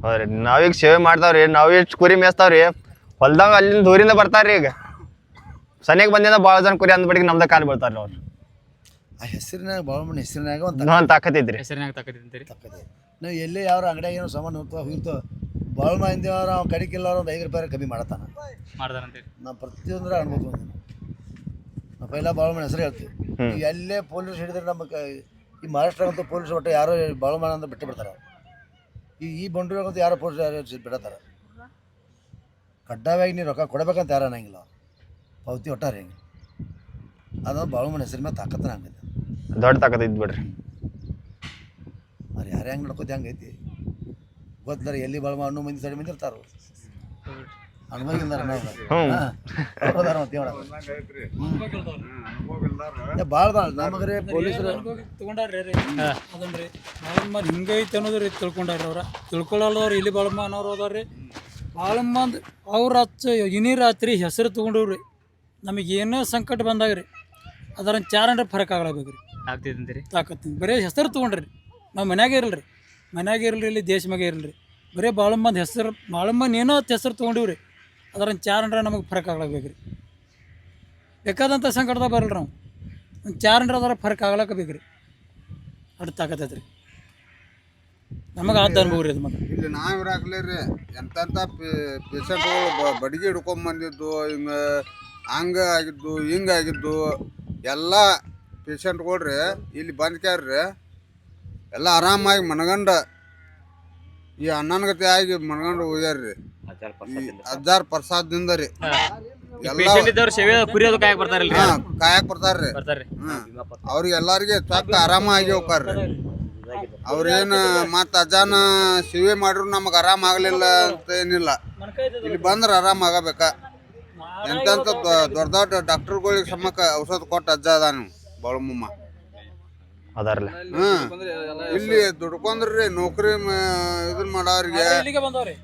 ಹೌದ್ರಿ ನಾವೀಗ ಸೇವೆ ಮಾಡ್ತಾವ್ರಿ ನಾವ್ ಎಷ್ಟು ಕುರಿ ಮೇಯ್ಸ್ತಾವ್ರಿ. ಹೊಲ್ದಾಗ ಅಲ್ಲಿಂದ ದೂರಿಂದ ಬರ್ತಾರ್ರಿ ಈಗ. ಸನಿಗೆ ಬಂದಿಂದ ಭಾಳ ಜನ ಕುರಿ ಅಂದ್ಬಿಟ್ಟಿಗೆ ನಮ್ದ ಕಾಲು ಬೀಳ್ತಾರ್ರಿ ಅವ್ರು. ಆ ಹೆಸರಿನಾಗ ಬಾಳಮಣ್ಣ ಹೆಸರಿನಾಗ ಒಂದು ತಾಕತ್ ಹೆಸರಿನಾಗ ತಕ್ಕಂತೀರಿ ತಕ್ಕದೆ ನಾವು ಎಲ್ಲೇ ಯಾವ ಅಂಗಡಿಯಾಗ ಏನೋ ಸಾಮಾನು ಹೋಗ್ತಾವ ಹೋಗಿರ್ತಾವ ಮಂದಿ ಅವ್ರು ಅವ್ನು ಕಡಿಕಿಲ್ಲ ಒಂದು ಐದು ರೂಪಾಯಿ ಕಮ್ಮಿ ಮಾಡತ್ತಾನ. ಮಾಡ್ದಾರಂತೀರಿ ನಾವು ಪ್ರತಿಯೊಂದರ ಅನುಭವ ನಾವು ಪೈಲ ಬಾಳ್ಮಣ ಹೆಸರು ಹೇಳ್ತೀವಿ. ಈಗ ಎಲ್ಲೇ ಪೊಲೀಸ್ ಹಿಡಿದ್ರೆ ನಮ್ಮ ಕ- ಈ ಮಹಾರಾಷ್ಟ್ರ ಅಂತ ಪೊಲೀಸ್ ಒಟ್ಟು ಯಾರೋ ಬಾಳ್ಮಣ ಅಂತ ಬಿಟ್ಟು ಬಿಡ್ತಾರೆ. ಈ ಈ ಅಂತ ಯಾರೋ ಪೊಲೀಸ್ ಯಾರೋ ಬಿಡತಾರೆ ಕಡ್ಡಾಯವಾಗಿ ನೀವು ರೊಕ್ಕ ಕೊಡಬೇಕಂತ ಯಾರು ಅನ್ನಂಗಿಲ್ಲ ಅವ್ರು. ಪಾವತಿ ಒಟ್ಟಾರೆ ಹಿಂಗೆ? ಅದೊಂದು ಮನೆ ಹೆಸರು ಮೇಲೆ ತಾಕತ್ತನ ಹಂಗೈತೆ ದೊಡ್ಡ ತಾಕತ್ ಬಿಡ್ರಿ. ಅವ್ರು ಯಾರು ಹೆಂಗೆ ನಡ್ಕೋತಿ ಹಂಗೈತಿ ಗೊತ್ತಿದ್ದಾರೆ ಎಲ್ಲಿ ಬಳಮ ಹಣ್ಣು ಮಂದಿ ಸಡಿ ಮಂದಿ ಇರ್ತಾರ ಭಾಳ ಭಾಳ ನಮಗ್ರೆ ಪೊಲೀಸರು ತಗೊಂಡಾರ್ರಿ ರೀ. ಅದನ್ರಿ. ಬಾಳಮ್ಮ ಹಿಂಗೈತೆ ಅನ್ನೋದು ರೀ ತಿಳ್ಕೊಂಡಾರ್ರಿ ಅವ್ರ. ತಿಳ್ಕೊಳ್ಳೋದವ್ರು ಇಲ್ಲಿ ಬಾಳಮ್ಮ ಅನ್ನೋರು ಅದಾರ್ರಿ ಬಾಳಮ್ಮ ಅಂದ್ರೆ ಅವ್ರ ಹಚ್ಚ ಇನಿ ರಾತ್ರಿ ಹೆಸರು ತೊಗೊಂಡವ್ರಿ ನಮಗೆ ಏನೋ ಸಂಕಟ ಬಂದಾಗ ರೀ ಅದರ ಚಾರಣ್ರ ಫರಕ್ ಆಗ್ಲಾಬೇಕು ರೀ. ಆಗ್ತಿದಂತೀರಿ ತಾಕತ್ತಿ ಬರೀ ಹೆಸರು ತಗೊಂಡ್ರಿ. ನಾವು ಮನ್ಯಾಗ ಇರಲ್ರಿ. ಮನ್ಯಾಗ ಇರಲಿ ಇಲ್ಲಿ ದೇಶ ಇರಲಿ ಬರೀ ಬಾಳಮ್ಮಂದು ಹೆಸರು ಬಾಳಮ್ಮನ ಏನೋ ಹತ್ತು ಹೆಸರು ತೊಗೊಂಡಿವ್ರಿ. ಅದರ ಚಾರಂಡ್ರೆ ನಮಗೆ ಫರಕ್ ಆಗ್ಲಾಬೇಕು ರೀ ಬೇಕಾದಂಥ ಸಂಕಟದಾಗ ಬರಲ್ರಿ ನಾವು ಒಂದು ಚಾರಂಡ್ರೆ ಅದರ ಫರಕ್ ಆಗ್ಲಕ್ಕ ಬೇಕು ರೀ ಅಡ್ ತಾಕತ್ತೈತೆ ರೀ ನಮಗೆ ಆದ ಅನುಭವ ರೀ ಅದು ಮತ್ತೆ ಇಲ್ಲಿ ನಾವು ಇರಾಕ್ಲೇ ರೀ ಎಂತೆಂಥ ಪೇಷಂಟ್ಗಳು ಬಡಿಗೆ ಹಿಡ್ಕೊಂಬಂದಿದ್ದು ಹಿಂಗೆ, ಹಂಗೆ ಆಗಿದ್ದು ಹಿಂಗಾಗಿದ್ದು ಎಲ್ಲ ಪೇಷಂಟ್ಗಳು ರೀ ಇಲ್ಲಿ ಬಂದ್ಕ್ಯಾರ್ರಿ ಎಲ್ಲ ಆರಾಮಾಗಿ ಮನಗಂಡ ಈ ಅಣ್ಣನಗತೆ ಆಗಿ ಮನಗಂಡು ಹೋಗ್ಯಾರ್ರಿ. ರೀ ಹಜಾರ್ ಪ್ರಸಾದದಿಂದ ರೀ. ಎಲ್ಲ ಪೇಷಂಟ್ ಇದ್ದವ್ರು ಸೇವೆ ಕುರಿ ಅದು ಕಾಯಕ್ ಬರ್ತಾರಲ್ರಿ? ಹಾ ಕಾಯಕ್ ಬರ್ತಾರ್ರಿ. ಬರ್ತಾರ್ರಿ. ಹ್ಮ್. ಅವ್ರಿಗೆ ಆರಾಮ ಚೊಕ್ಕ ಆರಾಮಾಗಿ ಹೋಗ್ತಾರ್ರಿ ಅವ್ರೇನು ಮತ್ತೆ ಅಜ್ಜಾನ ಸೇವೆ ಮಾಡಿದ್ರು ನಮಗೆ ಆರಾಮ ಆಗಲಿಲ್ಲ ಅಂತ ಏನಿಲ್ಲ. ಇಲ್ಲಿ ಬಂದ್ರೆ ಆರಾಮ ಆಗಬೇಕ. ಎಂತೆಂಥ ದೊ- ದೊಡ್ಡ ದೊಡ್ಡ ಡಾಕ್ಟರ್ಗಳಿಗೆ ಸಮಕ್ಕ ಔಷಧ ಕೊಟ್ಟು ಅಜ್ಜ ಅದಾನು ಬಾಳಮಮ್ಮ ಅದಾರಲ್ಲ ಇಲ್ಲಿ ದುಡ್ಕೊಂಡ್ರಿ ನೌಕರಿ ಮ- ಇದನ್ ಮಾಡೋರಿಗೆ ಇಲ್ಲಿಗೆ ಬಂದವ್ರಿ.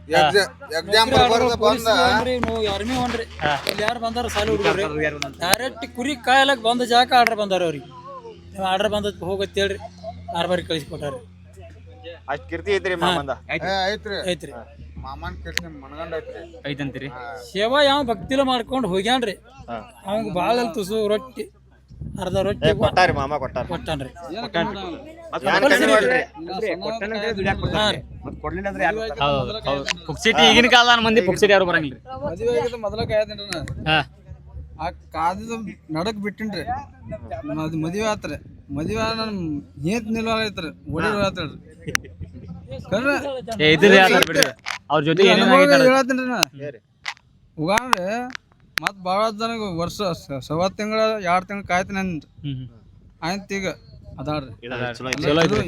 ಎಕ್ಸಾಮ್ ಬರ್ಬಾರ್ದ ಬಂದ ಹೊಂಡ್ರಿ ಇಲ್ಲಿ ಯಾರು ಬಂದಾರ ಸಾಲಿ ಹುಡುಗ್ರಿ. ಡೈರೆಕ್ಟ್ ಕುರಿ ಕಾಯಲಕ್ ಬಂದ ಜಾಗ ಆರ್ಡರ್ ಬಂದಾರ ಅವ್ರಿಗೆ. ನೀವು ಆರ್ಡರ್ ಬಂದ ಹೋಗತ್ ಹೇಳ್ರಿ. ಆರು ಬಾರಿ ಕಳಿಸಿ ಕೊಟ್ಟಾರ ಅಷ್ಟ್ ಕೀರ್ತಿ ಐತ್ರಿ ಮಾಮಂದ. ಐತ್ರಿ. ಐತ್ರಿ. ಮಾಮನ್ ಕೀರ್ತಿ ಮನಗಂಡ ಐತ್ರಿ. ಐತಂತೀರಿ. ಸೇವಾ ಯಾವ ಭಕ್ತಿಲ ಮಾಡ್ಕೊಂಡು ಹೋಗ್ಯಾನ್ರಿ. ಅವಂಗ ಭಾಳ ತುಸು ರೊಟ್ಟಿ. ಅರ್ಧ ರೊಟ್ಟಿ ಕೊಟ್ಟಾರಿ ಮಾಮ ಕೊಟ್ಟಾರ. ಕೊಟ್ಟಾನ್ರಿ. ಪುಕ್ಸಿಟಿ ಈಗಿನ ಕಾಲದ ಮಂದಿ ಪುಕ್ಸಿಟಿ ಯಾರು ಬರಂಗಿಲ್ಲ ಮದುವೆ ಆಗಿದ್ದು ಮೊದಲ ಕಾಯತೇನ್ರಿ ನಾ ಹಾ. ಆ ಕಾದಿದ ನಡಕ್ ಬಿಟ್ಟಿನ್ರಿ. ಅದು ಮದುವೆ ಆತ್ರಿ. ಮದುವೆ ನನ್ ಏತ್ ನಿಲ್ವಾಗೈತ್ರಿ ಓಡಿ ಆತ್ರಿ ಕರ್ರೆ ಏ ಇದ್ರಿ ಯಾರು ಬಿಡ್ರಿ. ಅವ್ರ ಜೊತೆ ಏನೇನ್ ಆಗೈತೆ ಹೇಳತ್ತೀನ್ರಿ ನಾ. ಉಗಾನ್ರಿ ಮತ್ ಭಾಳ ಜನಗ ವರ್ಷ ಸವಾ ಸವತ್ ತಿಂಗಳ ಎರಡ್ ತಿಂಗಳ ಕಾಯ್ತೀನಿ ಆಯ್ತ ಹ್ಮ್ ಆಯ್ತು ಈಗ. ಅದಾಡ್ರಿ ಮೊದಲ್ ಐತ್ರಿ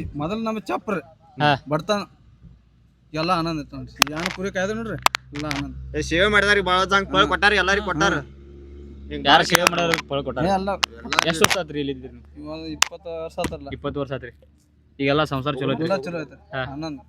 ನಮ್ಮ ಚಪ್ರಿ ಹಾ. ಬರ್ತಾನ. ಎಲ್ಲ ಆನಂದ ಇತ್ತು ನೋಡ್ರಿ. ಯಾನ್ ಕುರಿ ಕಾಯ್ದ ನೋಡ್ರಿ? ಎಲ್ಲ ಆನಂದ. ಸೇವೆ ಮಾಡಿದಾರಿ ಭಾಳ ಜನ ಕೊಟ್ಟಾರ ಎಲ್ಲಾರಿಗೆ ಕೊಟ್ಟಾರ? ಯಾರ ಸೇವೆ ಮಾಡೋರು ಪಳ ಕೊಟ್ಟಾರ? ಎಲ್ಲ. ಎಷ್ಟು ವರ್ಷ ಆತ್ರಿ ಇಲ್ಲಿ ಇದ್ರಿ ನೀವು? ಇವಾಗ ಇಪ್ಪತ್ತು ವರ್ಷ ಆತಲ್ಲ. ಇಪ್ಪತ್ತು ವರ್ಷ ಆತ್ರಿ. ಈಗೆಲ್ಲ ಸಂಸಾರ ಚಲೋ ಐತ್ರಿ? ಎಲ್ಲ ಚಲೋ ಐತೆ. ಹಾ. ಆನಂದ್.